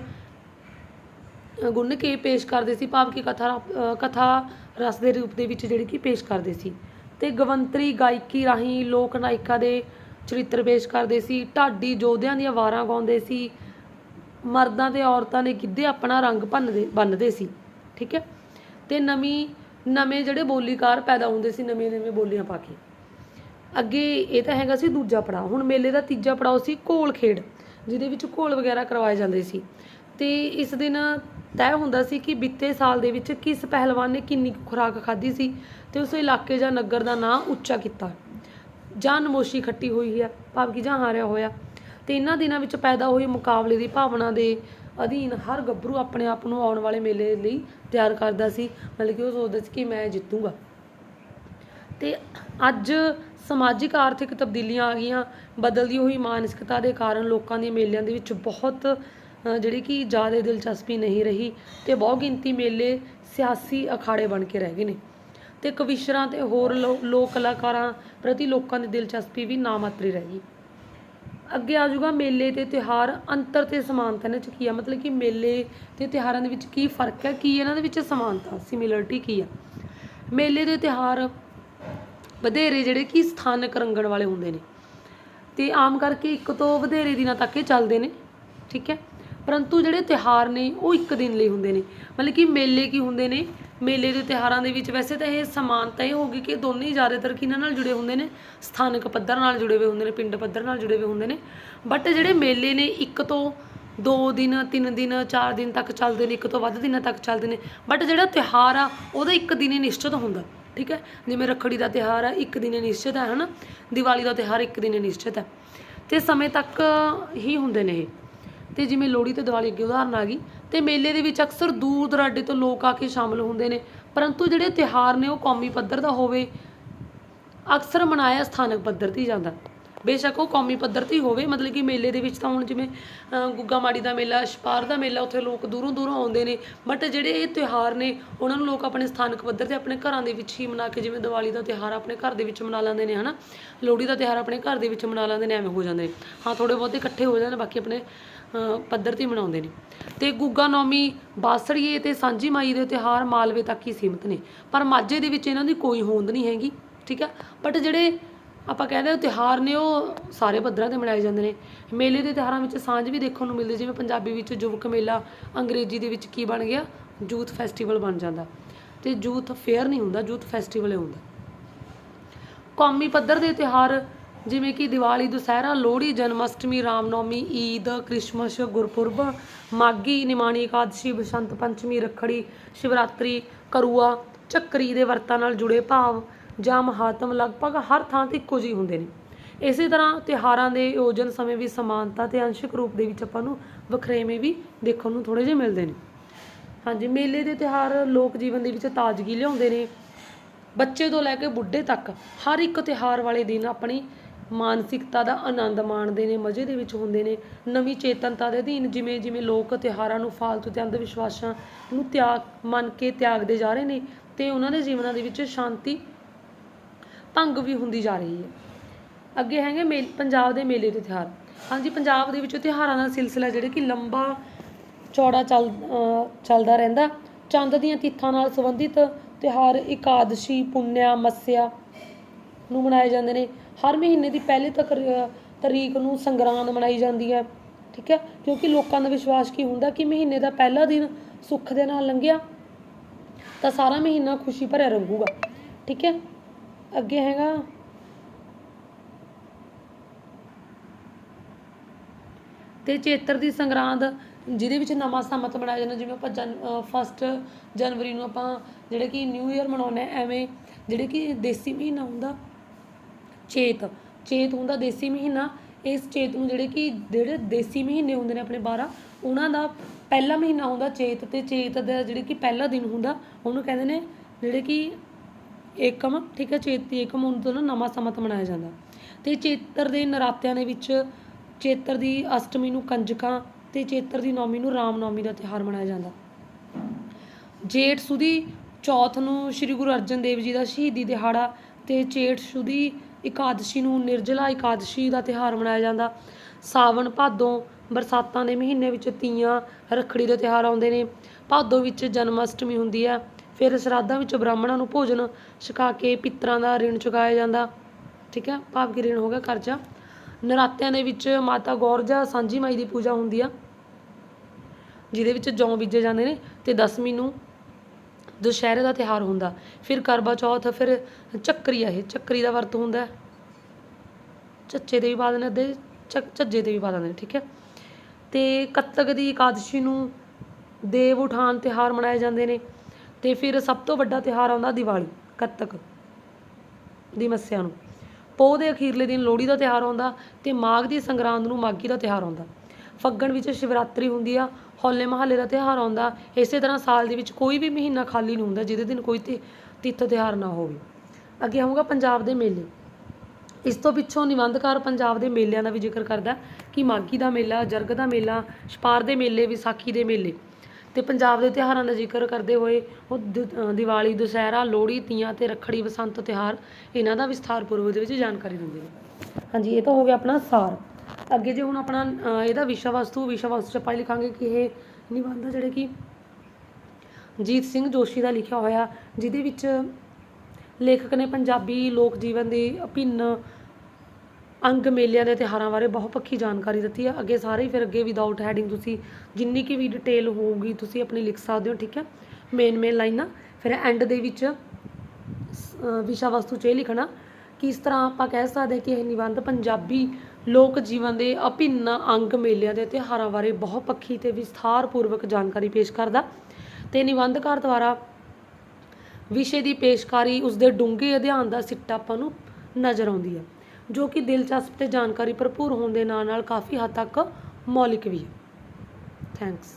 ਗੁੰਨ ਕੇ ਪੇਸ਼ ਕਰਦੇ ਸੀ ਭਾਵ ਕਿ ਕਥਾ ਅ, ਕਥਾ ਰਸ ਦੇ ਰੂਪ ਦੇ ਵਿੱਚ ਜਿਹੜੀ ਕਿ ਪੇਸ਼ ਕਰਦੇ ਸੀ। ਤੇ ਗਵੰਤਰੀ ਗਾਇਕੀ ਰਾਹੀਂ ਲੋਕ ਨਾਇਕਾਂ ਦੇ ਚਰਿੱਤਰ ਪੇਸ਼ ਕਰਦੇ ਸੀ ਢਾਡੀ ਯੋਧਿਆਂ ਦੀਆਂ ਵਾਰਾਂ ਗਾਉਂਦੇ ਸੀ ਮਰਦਾਂ ਤੇ ਔਰਤਾਂ ਨੇ ਗਿੱਧੇ ਆਪਣਾ ਰੰਗ ਭੰਨਦੇ ਬੰਨਦੇ ਸੀ, ਠੀਕ ਹੈ? ਤੇ ਨਵੀਂ, ਨਵੇਂ ਜਿਹੜੇ ਬੋਲੀਕਾਰ ਪੈਦਾ ਹੁੰਦੇ ਸੀ, ਨਵੇਂ ਨਵੇਂ ਬੋਲੀਆਂ ਪਾ ਕੇ। ਅੱਗੇ ਇਹ ਤਾਂ ਹੈਗਾ ਸੀ ਦੂਜਾ ਪੜਾਅ, ਹੁਣ ਮੇਲੇ ਦਾ ਤੀਜਾ ਪੜਾਅ ਸੀ ਘੋਲ ਖੇਡ, ਜਿਹਦੇ ਵਿੱਚ ਘੋਲ ਵਗੈਰਾ ਕਰਵਾਏ ਜਾਂਦੇ ਸੀ। ਤੇ ਇਸ ਦਿਨ ਤੈਅ ਹੁੰਦਾ ਸੀ ਕਿ ਬੀਤੇ ਸਾਲ ਦੇ ਵਿੱਚ ਕਿਸ ਪਹਿਲਵਾਨ ਨੇ ਕਿੰਨੀ ਕੁ ਖੁਰਾਕ ਖਾਧੀ ਸੀ ਤੇ ਉਸ ਇਲਾਕੇ ਜਾਂ ਨਗਰ ਦਾ ਨਾਂ ਉੱਚਾ ਕੀਤਾ। ਜਾਂ ਨਮੋਸ਼ੀ ਖੱਟੀ ਹੋਈ ਹੈ, ਭਾਵ ਕਿ ਜਾਂ ਹਾਰਿਆ ਹੋਇਆ। ਤੇ ਇਹਨਾਂ ਦਿਨਾਂ ਵਿੱਚ ਪੈਦਾ ਹੋਈ ਮੁਕਾਬਲੇ ਦੀ ਭਾਵਨਾ ਦੇ ਅਧੀਨ ਹਰ ਗੱਭਰੂ ਆਪਣੇ ਆਪ ਨੂੰ ਆਉਣ ਵਾਲੇ ਮੇਲੇ ਲਈ ਤਿਆਰ ਕਰਦਾ ਸੀ। ਮਤਲਬ ਕਿ ਉਹ ਸੋਚਦਾ ਸੀ ਕਿ ਮੈਂ ਜਿੱਤੂਗਾ। ਤੇ ਅੱਜ ਸਮਾਜਿਕ, ਆਰਥਿਕ ਤਬਦੀਲੀਆਂ ਆ ਗਈਆਂ। ਬਦਲਦੀ ਹੋਈ ਮਾਨਸਿਕਤਾ ਦੇ ਕਾਰਨ ਲੋਕਾਂ ਦੇ ਮੇਲਿਆਂ ਦੇ ਵਿੱਚ ਬਹੁਤ ਜਿਹੜੀ ਕਿ ਜ਼ਿਆਦਾ ਦਿਲਚਸਪੀ ਨਹੀਂ ਰਹੀ ਤੇ ਬਹੁ ਗਿਣਤੀ ਮੇਲੇ ਸਿਆਸੀ ਅਖਾੜੇ ਬਣ ਕੇ ਰਹਿ ਗਏ ਨੇ। ਤੇ ਕਵਿਸ਼ਰਾਂ ਤੇ ਹੋਰ ਲੋ- ਲੋਕ ਕਲਾਕਾਰਾਂ ਪ੍ਰਤੀ ਲੋਕਾਂ ਦੀ ਦਿਲਚਸਪੀ ਵੀ ਨਾ ਮਾਤਰੀ ਰਹਿ ਗਈ। ਅੱਗੇ ਆ ਜਾਊਗਾ ਮੇਲੇ ਤੇ ਤਿਉਹਾਰ, ਅੰਤਰ ਤੇ ਸਮਾਨਤਾ ਇਹਨਾਂ 'ਚ ਕੀ ਆ? ਮਤਲਬ ਕਿ ਮੇਲੇ ਤੇ ਤਿਉਹਾਰਾਂ ਦੇ ਵਿੱਚ ਕੀ ਫ਼ਰਕ ਹੈ? ਕੀ ਇਹਨਾਂ ਦੇ ਵਿੱਚ ਸਮਾਨਤਾ ਸਿਮਿਲਰਿਟੀ ਕੀ ਆ? ਮੇਲੇ ਦੇ ਤਿਉਹਾਰ ਵਧੇਰੇ ਜਿਹੜੇ ਕਿ ਸਥਾਨਕ ਰੰਗਣ ਵਾਲੇ ਹੁੰਦੇ ਨੇ। ਤੇ ਆਮ ਕਰਕੇ ਇੱਕ ਤੋਂ ਵਧੇਰੇ ਦਿਨਾਂ ਤੱਕ ਇਹ ਚੱਲਦੇ ਨੇ, ਠੀਕ ਹੈ? ਪਰੰਤੂ ਜਿਹੜੇ ਤਿਉਹਾਰ ਨੇ, ਉਹ ਇੱਕ ਦਿਨ ਲਈ ਹੁੰਦੇ ਨੇ। ਮਤਲਬ ਕਿ ਮੇਲੇ ਕੀ ਹੁੰਦੇ ਨੇ? ਮੇਲੇ ਦੇ ਤਿਉਹਾਰਾਂ ਦੇ ਵਿੱਚ ਵੈਸੇ ਤਾਂ ਇਹ ਸਮਾਨਤਾ ਇਹ ਹੋਗੀ ਕਿ ਦੋਨੇ ਹੀ ਜ਼ਿਆਦਾਤਰ ਕਿਹਨਾਂ ਨਾਲ ਜੁੜੇ ਹੁੰਦੇ ਨੇ? ਸਥਾਨਕ ਪੱਧਰ ਨਾਲ ਜੁੜੇ ਹੋਏ ਹੁੰਦੇ ਨੇ, ਪਿੰਡ ਪੱਧਰ ਨਾਲ ਜੁੜੇ ਹੋਏ ਹੁੰਦੇ ਨੇ। ਬਟ ਜਿਹੜੇ ਮੇਲੇ ਨੇ, ਇੱਕ ਤੋਂ ਦੋ ਦਿਨ, ਤਿੰਨ ਦਿਨ, ਚਾਰ ਦਿਨ ਤੱਕ ਚੱਲਦੇ ਨੇ, ਇੱਕ ਤੋਂ ਵੱਧ ਦਿਨਾਂ ਤੱਕ ਚੱਲਦੇ ਨੇ। ਬਟ ਜਿਹੜਾ ਤਿਉਹਾਰ ਆ, ਉਹਦਾ ਇੱਕ ਦਿਨ ਹੀ ਨਿਸ਼ਚਿਤ ਹੁੰਦਾ, ਠੀਕ ਹੈ? ਜਿਵੇਂ ਰੱਖੜੀ ਦਾ ਤਿਉਹਾਰ ਆ, ਇੱਕ ਦਿਨ ਹੀ ਨਿਸ਼ਚਿਤ ਹੈ, ਹਨਾ? ਦੀਵਾਲੀ ਦਾ ਤਿਉਹਾਰ ਇੱਕ ਦਿਨ ਹੀ ਨਿਸ਼ਚਿਤ ਹੈ। ਤੇ ਸਮੇਂ ਤੱਕ ਹੀ ਹੁੰਦੇ ਨੇ ਇਹ। ਤੇ ਜਿਵੇਂ ਲੋਹੜੀ ਤੇ ਦੀਵਾਲੀ ਅੱਗੇ ਉਦਾਹਰਨ ਆ ਗਈ ਤੇ ਮੇਲੇ ਦੇ ਵਿੱਚ ਅਕਸਰ ਦੂਰ ਦਰਾਡੇ ਤੋਂ ਲੋਕ ਆ ਕੇ ਸ਼ਾਮਲ ਹੁੰਦੇ ਨੇ, ਪਰੰਤੂ ਜਿਹੜੇ ਤਿਉਹਾਰ ਨੇ ਉਹ ਕੌਮੀ ਪੱਧਰ ਦਾ ਹੋਵੇ, ਅਕਸਰ ਮਨਾਇਆ ਸਥਾਨਕ ਪੱਧਰ ਤੇ ਜਾਂਦਾ। ਬੇਸ਼ੱਕ ਉਹ ਕੌਮੀ ਪੱਧਰ ਤੇ ਹੋਵੇ, ਮਤਲਬ ਕਿ ਮੇਲੇ ਦੇ ਵਿੱਚ ਤਾਂ ਹੁਣ ਜਿਵੇਂ ਗੁੱਗਾ ਮਾੜੀ ਦਾ ਮੇਲਾ, ਛਪਾਰ ਦਾ ਮੇਲਾ ਉੱਥੇ ਲੋਕ ਦੂਰੋਂ ਦੂਰੋਂ ਆਉਂਦੇ ਨੇ ਬਟ ਜਿਹੜੇ ਇਹ ਤਿਉਹਾਰ ਨੇ, ਉਹਨਾਂ ਨੂੰ ਲੋਕ ਆਪਣੇ ਸਥਾਨਕ ਪੱਧਰ ਤੇ ਆਪਣੇ ਘਰਾਂ ਦੇ ਵਿੱਚ ਹੀ ਮਨਾ ਕੇ ਜਿਵੇਂ ਦੀਵਾਲੀ ਦਾ ਤਿਉਹਾਰ ਆਪਣੇ ਘਰ ਦੇ ਵਿੱਚ ਮਨਾ ਲੈਂਦੇ ਨੇ, ਹਨਾ? ਲੋਹੜੀ ਦਾ ਤਿਉਹਾਰ ਆਪਣੇ ਘਰ ਦੇ ਵਿੱਚ ਮਨਾ ਲੈਂਦੇ ਨੇ, ਐਵੇਂ ਹੋ ਜਾਂਦੇ ਨੇ। ਹਾਂ ਥੋੜੇ ਬਹੁਤੇ ਇਕੱਠੇ ਹੋ ਜਾਂਦੇ ਨੇ, ਬਾਕੀ ਆਪਣੇ ਪੱਧਰ ਤੇ ਮਨਾਉਂਦੇ ਨੇ। ਤੇ ਗੁੱਗਾ ਨੌਮੀ ਬਾਸੜੀਏ ਤੇ ਸਾਂਝੀ ਮਾਈ ਦੇ ਤਿਉਹਾਰ ਮਾਲਵੇ ਤੱਕ ਹੀ ਸੀਮਿਤ ਨੇ। ਪਰ ਮਾਝੇ ਦੇ ਵਿੱਚ ਇਹਨਾਂ ਦੀ ਕੋਈ ਹੋਂਦ ਨਹੀਂ ਹੈਗੀ, ਠੀਕ ਹੈ ਬਟ ਜਿਹੜੇ ਆਪਾਂ ਕਹਿੰਦੇ ਹਾਂ ਤਿਉਹਾਰ ਨੇ, ਉਹ ਸਾਰੇ ਪੱਧਰਾਂ ਤੇ ਮਨਾਏ ਜਾਂਦੇ ਨੇ। ਮੇਲੇ ਦੇ ਤਿਉਹਾਰਾਂ ਵਿੱਚ ਸਾਂਝ ਵੀ ਦੇਖਣ ਨੂੰ ਮਿਲਦੀ, ਜਿਵੇਂ ਪੰਜਾਬੀ ਵਿੱਚ ਯੁਵਕ ਮੇਲਾ, ਅੰਗਰੇਜ਼ੀ ਦੇ ਵਿੱਚ ਕੀ ਬਣ ਗਿਆ? ਯੂਥ ਫੈਸਟੀਵਲ ਬਣ ਜਾਂਦਾ। ਤੇ ਯੂਥ ਫੇਅਰ ਨਹੀਂ ਹੁੰਦਾ ਯੂਥ ਫੈਸਟੀਵਲ ਹੀ ਹੁੰਦਾ। ਕੌਮੀ ਪੱਧਰ ਦੇ ਤਿਉਹਾਰ ਜਿਵੇਂ ਕਿ ਦੀਵਾਲੀ, ਦੁਸਹਿਰਾ, ਲੋਹੜੀ ਜਨਮ ਅਸ਼ਟਮੀ ਰਾਮਨੌਮੀ, ਈਦ, ਕ੍ਰਿਸਮਸ, ਗੁਰਪੁਰਬ ਮਾਗੀ ਨਿਮਾਣੀ ਇਕਾਦਸ਼ੀ, ਬਸੰਤ ਪੰਚਮੀ, ਰੱਖੜੀ, ਸ਼ਿਵਰਾਤਰੀ ਕਰੂਆ ਚੱਕਰੀ ਦੇ ਵਰਤਾਂ ਨਾਲ ਜੁੜੇ ਭਾਵ ਜਾਂ ਮਹਾਤਮ ਲਗਭਗ ਹਰ ਥਾਂ ਤੇ ਇੱਕੋ ਜਿਹੇ ਹੁੰਦੇ ਨੇ। ਇਸੇ ਤਰ੍ਹਾਂ ਤਿਉਹਾਰਾਂ ਦੇ ਆਯੋਜਨ ਸਮੇਂ ਵੀ ਸਮਾਨਤਾ ਤੇ ਅੰਸ਼ਿਕ ਰੂਪ ਦੇ ਵਿੱਚ ਆਪਾਂ ਨੂੰ ਵਖਰੇਵੇਂ ਵੀ ਦੇਖਣ ਨੂੰ ਥੋੜੇ ਜਿਹੇ ਮਿਲਦੇ ਨੇ। ਹਾਂਜੀ, ਮੇਲੇ ਦੇ ਤਿਉਹਾਰ ਲੋਕ ਜੀਵਨ ਦੇ ਵਿੱਚ ਤਾਜ਼ਗੀ ਲਿਆਉਂਦੇ ਨੇ। ਬੱਚੇ ਤੋਂ ਲੈ ਕੇ ਬੁੱਢੇ ਤੱਕ ਹਰ ਇੱਕ ਤਿਉਹਾਰ ਵਾਲੇ ਦਿਨ ਆਪਣੀ ਮਾਨਸਿਕਤਾ ਦਾ ਆਨੰਦ ਮਾਣਦੇ ਨੇ, ਮਜ਼ੇ ਦੇ ਵਿੱਚ ਹੁੰਦੇ ਨੇ। ਨਵੀਂ ਚੇਤਨਤਾ ਦੇ ਅਧੀਨ ਜਿਵੇਂ ਜਿਵੇਂ ਲੋਕ ਤਿਉਹਾਰਾਂ ਨੂੰ ਫਾਲਤੂ ਤੇ ਅੰਧ ਵਿਸ਼ਵਾਸਾਂ ਨੂੰ ਤਿਆਗ, ਮੰਨ ਕੇ ਤਿਆਗਦੇ ਜਾ ਰਹੇ ਨੇ, ਤੇ ਉਹਨਾਂ ਦੇ ਜੀਵਨਾਂ ਦੇ ਵਿੱਚ ਸ਼ਾਂਤੀ ਭੰਗ ਵੀ ਹੁੰਦੀ ਜਾ ਰਹੀ ਹੈ। ਅੱਗੇ ਹੈਗੇ ਮੇਲ, ਪੰਜਾਬ ਦੇ ਮੇਲੇ ਤੇ ਤਿਉਹਾਰ। ਹਾਂਜੀ, ਪੰਜਾਬ ਦੇ ਵਿੱਚ ਤਿਉਹਾਰਾਂ ਦਾ ਸਿਲਸਿਲਾ ਜਿਹੜੇ ਕਿ ਲੰਬਾ ਚੌੜਾ ਚੱਲ ਚੱਲਦਾ ਰਹਿੰਦਾ। ਚੰਦ ਦੀਆਂ ਤਿੱਥਾਂ ਨਾਲ ਸੰਬੰਧਿਤ ਤਿਉਹਾਰ ਇਕਾਦਸ਼ੀ, ਪੁੰਨਿਆ, ਮੱਸਿਆ ਨੂੰ ਮਨਾਏ ਜਾਂਦੇ ਨੇ। ਹਰ ਮਹੀਨੇ ਦੀ ਪਹਿਲੀ ਤਕ ਤਰੀਕ ਨੂੰ ਸੰਗਰਾਂਦ ਮਨਾਈ ਜਾਂਦੀ ਹੈ, ਠੀਕ ਹੈ? ਕਿਉਂਕਿ ਲੋਕਾਂ ਦਾ ਵਿਸ਼ਵਾਸ ਕੀ ਹੁੰਦਾ ਕਿ ਮਹੀਨੇ ਦਾ ਪਹਿਲਾ ਦਿਨ ਸੁੱਖ ਦੇ ਨਾਲ ਲੰਘਿਆ, ਤਾਂ ਸਾਰਾ ਮਹੀਨਾ ਖੁਸ਼ੀ ਭਰਿਆ ਰਹੂਗਾ, ਠੀਕ ਹੈ? ਅੱਗੇ ਹੈਗਾ। ਤੇ ਚੇਤਰ ਦੀ ਸੰਗਰਾਂਦ, ਜਿਹਦੇ ਵਿੱਚ ਨਵਾਂ ਸੰਮਤ ਮਨਾਇਆ ਜਾਂਦਾ, ਜਿਵੇਂ ਆਪਾਂ ਜਨ ਫਸਟ ਜਨਵਰੀ ਨੂੰ ਆਪਾਂ, ਜਿਹੜੇ ਕਿ ਨਿਊ ਇਅਰ ਮਨਾਉਂਦੇ ਹਾਂ, ਐਵੇਂ, ਜਿਹੜੇ ਕਿ ਦੇਸੀ ਮਹੀਨਾ ਹੁੰਦਾ ਚੇਤ। ਚੇਤ ਹੁੰਦਾ ਦੇਸੀ ਮਹੀਨਾ। ਇਸ ਚੇਤ ਨੂੰ ਜਿਹੜੇ ਕਿ ਜਿਹੜੇ ਦੇਸੀ ਮਹੀਨੇ ਹੁੰਦੇ ਨੇ ਆਪਣੇ 12 ਉਹਨਾਂ ਦਾ ਪਹਿਲਾ ਮਹੀਨਾ ਹੁੰਦਾ ਚੇਤ ਤੇ ਚੇਤ ਦਾ ਜਿਹੜੇ ਕਿ ਪਹਿਲਾ ਦਿਨ ਹੁੰਦਾ, ਉਹਨੂੰ ਕਹਿੰਦੇ ਨੇ ਜਿਹੜੇ ਕਿ ਏਕਮ, ਠੀਕ ਹੈ, ਚੇਤੀ ਏਕਮ ਹੁਣ ਤੋਂ ਨਵਾਂ ਸਮਤ ਮਨਾਇਆ ਜਾਂਦਾ। ਤੇ ਚੇਤਰ ਦੇ ਨਰਾਤਿਆਂ ਦੇ ਵਿੱਚ ਚੇਤਰ ਦੀ ਅਸ਼ਟਮੀ ਨੂੰ ਕੰਜਕਾਂ ਤੇ ਚੇਤਰ ਦੀ ਨੌਮੀ ਨੂੰ ਰਾਮ ਨੌਮੀ ਦਾ ਤਿਉਹਾਰ ਮਨਾਇਆ ਜਾਂਦਾ। ਜੇਠ ਸੁਦੀ ਚੌਥ ਨੂੰ ਸ੍ਰੀ ਗੁਰੂ ਅਰਜਨ ਦੇਵ ਜੀ ਦਾ ਸ਼ਹੀਦੀ ਦਿਹਾੜਾ ਤੇ ਚੇਠ ਸੁਦੀ ਇਕਾਦਸ਼ੀ ਨੂੰ ਨਿਰਜਲਾ ਇਕਾਦਸ਼ੀ ਦਾ ਤਿਉਹਾਰ ਮਨਾਇਆ ਜਾਂਦਾ। ਸਾਵਣ ਭਾਦੋਂ ਬਰਸਾਤਾਂ ਦੇ ਮਹੀਨੇ ਵਿੱਚ ਤੀਆਂ ਰੱਖੜੀ ਦੇ ਤਿਉਹਾਰ ਆਉਂਦੇ ਨੇ। ਭਾਦੋਂ ਵਿੱਚ ਜਨਮ ਅਸ਼ਟਮੀ ਹੁੰਦੀ ਹੈ। ਫਿਰ ਸ਼ਰਾਧਾਂ ਵਿੱਚ ਬ੍ਰਾਹਮਣਾਂ ਨੂੰ ਭੋਜਨ ਛਕਾ ਕੇ ਪਿੱਤਰਾਂ ਦਾ ਰਿਣ ਚੁਕਾਇਆ ਜਾਂਦਾ। ਠੀਕ ਹੈ, ਭਾਵ ਕਿ ਰਿਣ ਹੋ ਗਿਆ ਕਰਜ਼ਾ ਨਰਾਤਿਆਂ ਦੇ ਵਿੱਚ ਮਾਤਾ ਗੌਰਜਾ ਸਾਂਝੀ ਮਾਈ ਦੀ ਪੂਜਾ ਹੁੰਦੀ ਆ, ਜਿਹਦੇ ਵਿੱਚ ਜੌਂ ਬੀਜੇ ਜਾਂਦੇ ਨੇ ਤੇ ਦਸਵੀਂ ਨੂੰ ਦੁਸ਼ਹਿਰੇ ਦਾ ਤਿਉਹਾਰ ਹੁੰਦਾ। ਫਿਰ ਕਰਵਾ ਚੌਥ, ਫਿਰ ਚੱਕਰੀ ਆ ਇਹ। ਚੱਕਰੀ ਦਾ ਵਰਤ ਹੁੰਦਾ ਹੈ। ਚੱਚੇ ਦੇ ਵੀ ਪਾ ਦਿੰਦੇ ਅੱਧੇ ਝੱਜੇ 'ਤੇ ਵੀ ਪਾ ਦਿੰਦੇ ਠੀਕ ਹੈ ਤੇ ਕੱਤਕ ਦੀ ਇਕਾਦਸ਼ੀ ਨੂੰ ਦੇਵ ਉਠਾਨ ਤਿਉਹਾਰ ਮਨਾਏ ਜਾਂਦੇ ਨੇ। ਤੇ ਫਿਰ ਸਭ ਤੋਂ ਵੱਡਾ ਤਿਉਹਾਰ ਆਉਂਦਾ ਦੀਵਾਲੀ, ਕੱਤਕ ਦੀ ਮੱਸਿਆ ਨੂੰ। ਪੋਹ ਦੇ ਅਖੀਰਲੇ ਦਿਨ ਲੋਹੜੀ ਦਾ ਤਿਉਹਾਰ ਆਉਂਦਾ ਤੇ ਮਾਘ ਦੀ ਸੰਗਰਾਂਦ ਨੂੰ ਮਾਘੀ ਦਾ ਤਿਉਹਾਰ ਆਉਂਦਾ। ਫੱਗਣ ਵਿੱਚ ਸ਼ਿਵਰਾਤਰੀ ਹੁੰਦੀ ਆ, ਹੋਲੇ ਮਹੱਲੇ ਦਾ ਤਿਉਹਾਰ ਆਉਂਦਾ, ਇਸੇ ਤਰ੍ਹਾਂ ਸਾਲ ਦੇ ਵਿੱਚ ਕੋਈ ਵੀ ਮਹੀਨਾ ਖਾਲੀ ਨਹੀਂ ਹੁੰਦਾ, ਜਿਹਦੇ ਦਿਨ ਕੋਈ ਤੇ, ਤਿੱਥ ਤਿਉਹਾਰ ਨਾ ਹੋਵੇ। ਅੱਗੇ ਆਊਗਾ ਪੰਜਾਬ ਦੇ ਮੇਲੇ। ਇਸ ਤੋਂ ਪਿੱਛੋਂ ਨਿਬੰਧਕਾਰ ਪੰਜਾਬ ਦੇ ਮੇਲਿਆਂ ਦਾ ਵੀ ਜ਼ਿਕਰ ਕਰਦਾ, ਕਿ ਮਾਘੀ ਦਾ ਮੇਲਾ, ਜਰਗ ਦਾ ਮੇਲਾ, ਛਪਾਰ ਦੇ ਮੇਲੇ, ਵਿਸਾਖੀ ਦੇ ਮੇਲੇ। ਤੇ ਪੰਜਾਬ ਦੇ ਤਿਉਹਾਰਾਂ ਦਾ ਜ਼ਿਕਰ ਕਰਦੇ ਹੋਏ, ਉਹ ਦ- ਦੀਵਾਲੀ, ਦੁਸਹਿਰਾ, ਲੋਹੜੀ, ਤੀਆਂ ਤੇ ਰੱਖੜੀ, ਬਸੰਤ ਤਿਉਹਾਰ, ਇਹਨਾਂ ਦਾ ਵਿਸਥਾਰ ਪੂਰਵਕ ਦੇ ਵਿੱਚ ਜਾਣਕਾਰੀ ਦਿੰਦੇ ਨੇ। ਹਾਂਜੀ, ਇਹ ਤਾਂ ਹੋ ਗਿਆ ਆਪਣਾ ਸਾਰ। ਅੱਗੇ ਜੇ ਹੁਣ ਆਪਣਾ ਇਹਦਾ ਵਿਸ਼ਾ ਵਸਤੂ ਵਿਸ਼ਾ ਵਸਤੂ ਚ ਆਪਾਂ ਲਿਖਾਂਗੇ ਕਿ ਇਹ ਨਿਬੰਧ ਜਿਹੜੇ ਕਿ ਜੀਤ ਸਿੰਘ ਜੋਸ਼ੀ ਦਾ ਲਿਖਿਆ ਹੋਇਆ, ਜਿਹਦੇ ਵਿੱਚ ਲੇਖਕ ਨੇ ਪੰਜਾਬੀ ਲੋਕ ਜੀਵਨ ਦੇ ਅਭਿੰਨ ਅੰਗ ਮੇਲਿਆਂ ਦੇ ਤਿਉਹਾਰਾਂ ਬਾਰੇ ਬਹੁਤ ਪੱਕੀ ਜਾਣਕਾਰੀ ਦਿੱਤੀ ਹੈ ਅੱਗੇ ਸਾਰੇ ਹੀ ਫਿਰ ਅੱਗੇ ਵਿਦਆਊਟ ਹੈਡਿੰਗ ਤੁਸੀਂ ਜਿੰਨੀ ਕੀ ਵੀ ਡਿਟੇਲ ਹੋਊਗੀ, ਤੁਸੀਂ ਆਪਣੀ ਲਿਖ ਸਕਦੇ ਹੋ, ਠੀਕ ਹੈ? ਮੇਨ ਮੇਨ ਲਾਈਨਾਂ ਫਿਰ ਐਂਡ ਦੇ ਵਿੱਚ ਵਿਸ਼ਾ ਵਸਤੂ 'ਚ ਇਹ ਲਿਖਣਾ ਕਿ ਇਸ ਤਰ੍ਹਾਂ ਆਪਾਂ ਕਹਿ ਸਕਦੇ ਹਾਂ ਕਿ ਇਹ ਨਿਬੰਧ ਪੰਜਾਬੀ ਲੋਕ ਜੀਵਨ ਦੇ ਅਭਿੰਨ ਅੰਗ ਮੇਲਿਆਂ ਦੇ ਤਿਉਹਾਰਾਂ ਬਾਰੇ ਬਹੁਤ ਪੱਕੀ ਤੇ ਵਿਸਥਾਰਪੂਰਵਕ ਜਾਣਕਾਰੀ ਪੇਸ਼ ਕਰਦਾ। ਤੇ ਨਿਬੰਧਕਾਰ ਦੁਆਰਾ ਵਿਸ਼ੇ ਦੀ ਪੇਸ਼ਕਾਰੀ ਉਸਦੇ ਡੂੰਘੇ ਅਧਿਐਨ ਦਾ ਸਿੱਟਾ ਆਪਾਂ ਨੂੰ ਨਜ਼ਰ ਆਉਂਦੀ ਹੈ, ਜੋ ਕਿ ਦਿਲਚਸਪ ਤੇ ਜਾਣਕਾਰੀ ਭਰਪੂਰ ਹੋਣ ਦੇ ਨਾਲ ਨਾਲ ਕਾਫੀ ਹੱਦ ਤੱਕ ਮੌਲਿਕ ਵੀ ਹੈ। ਥੈਂਕਸ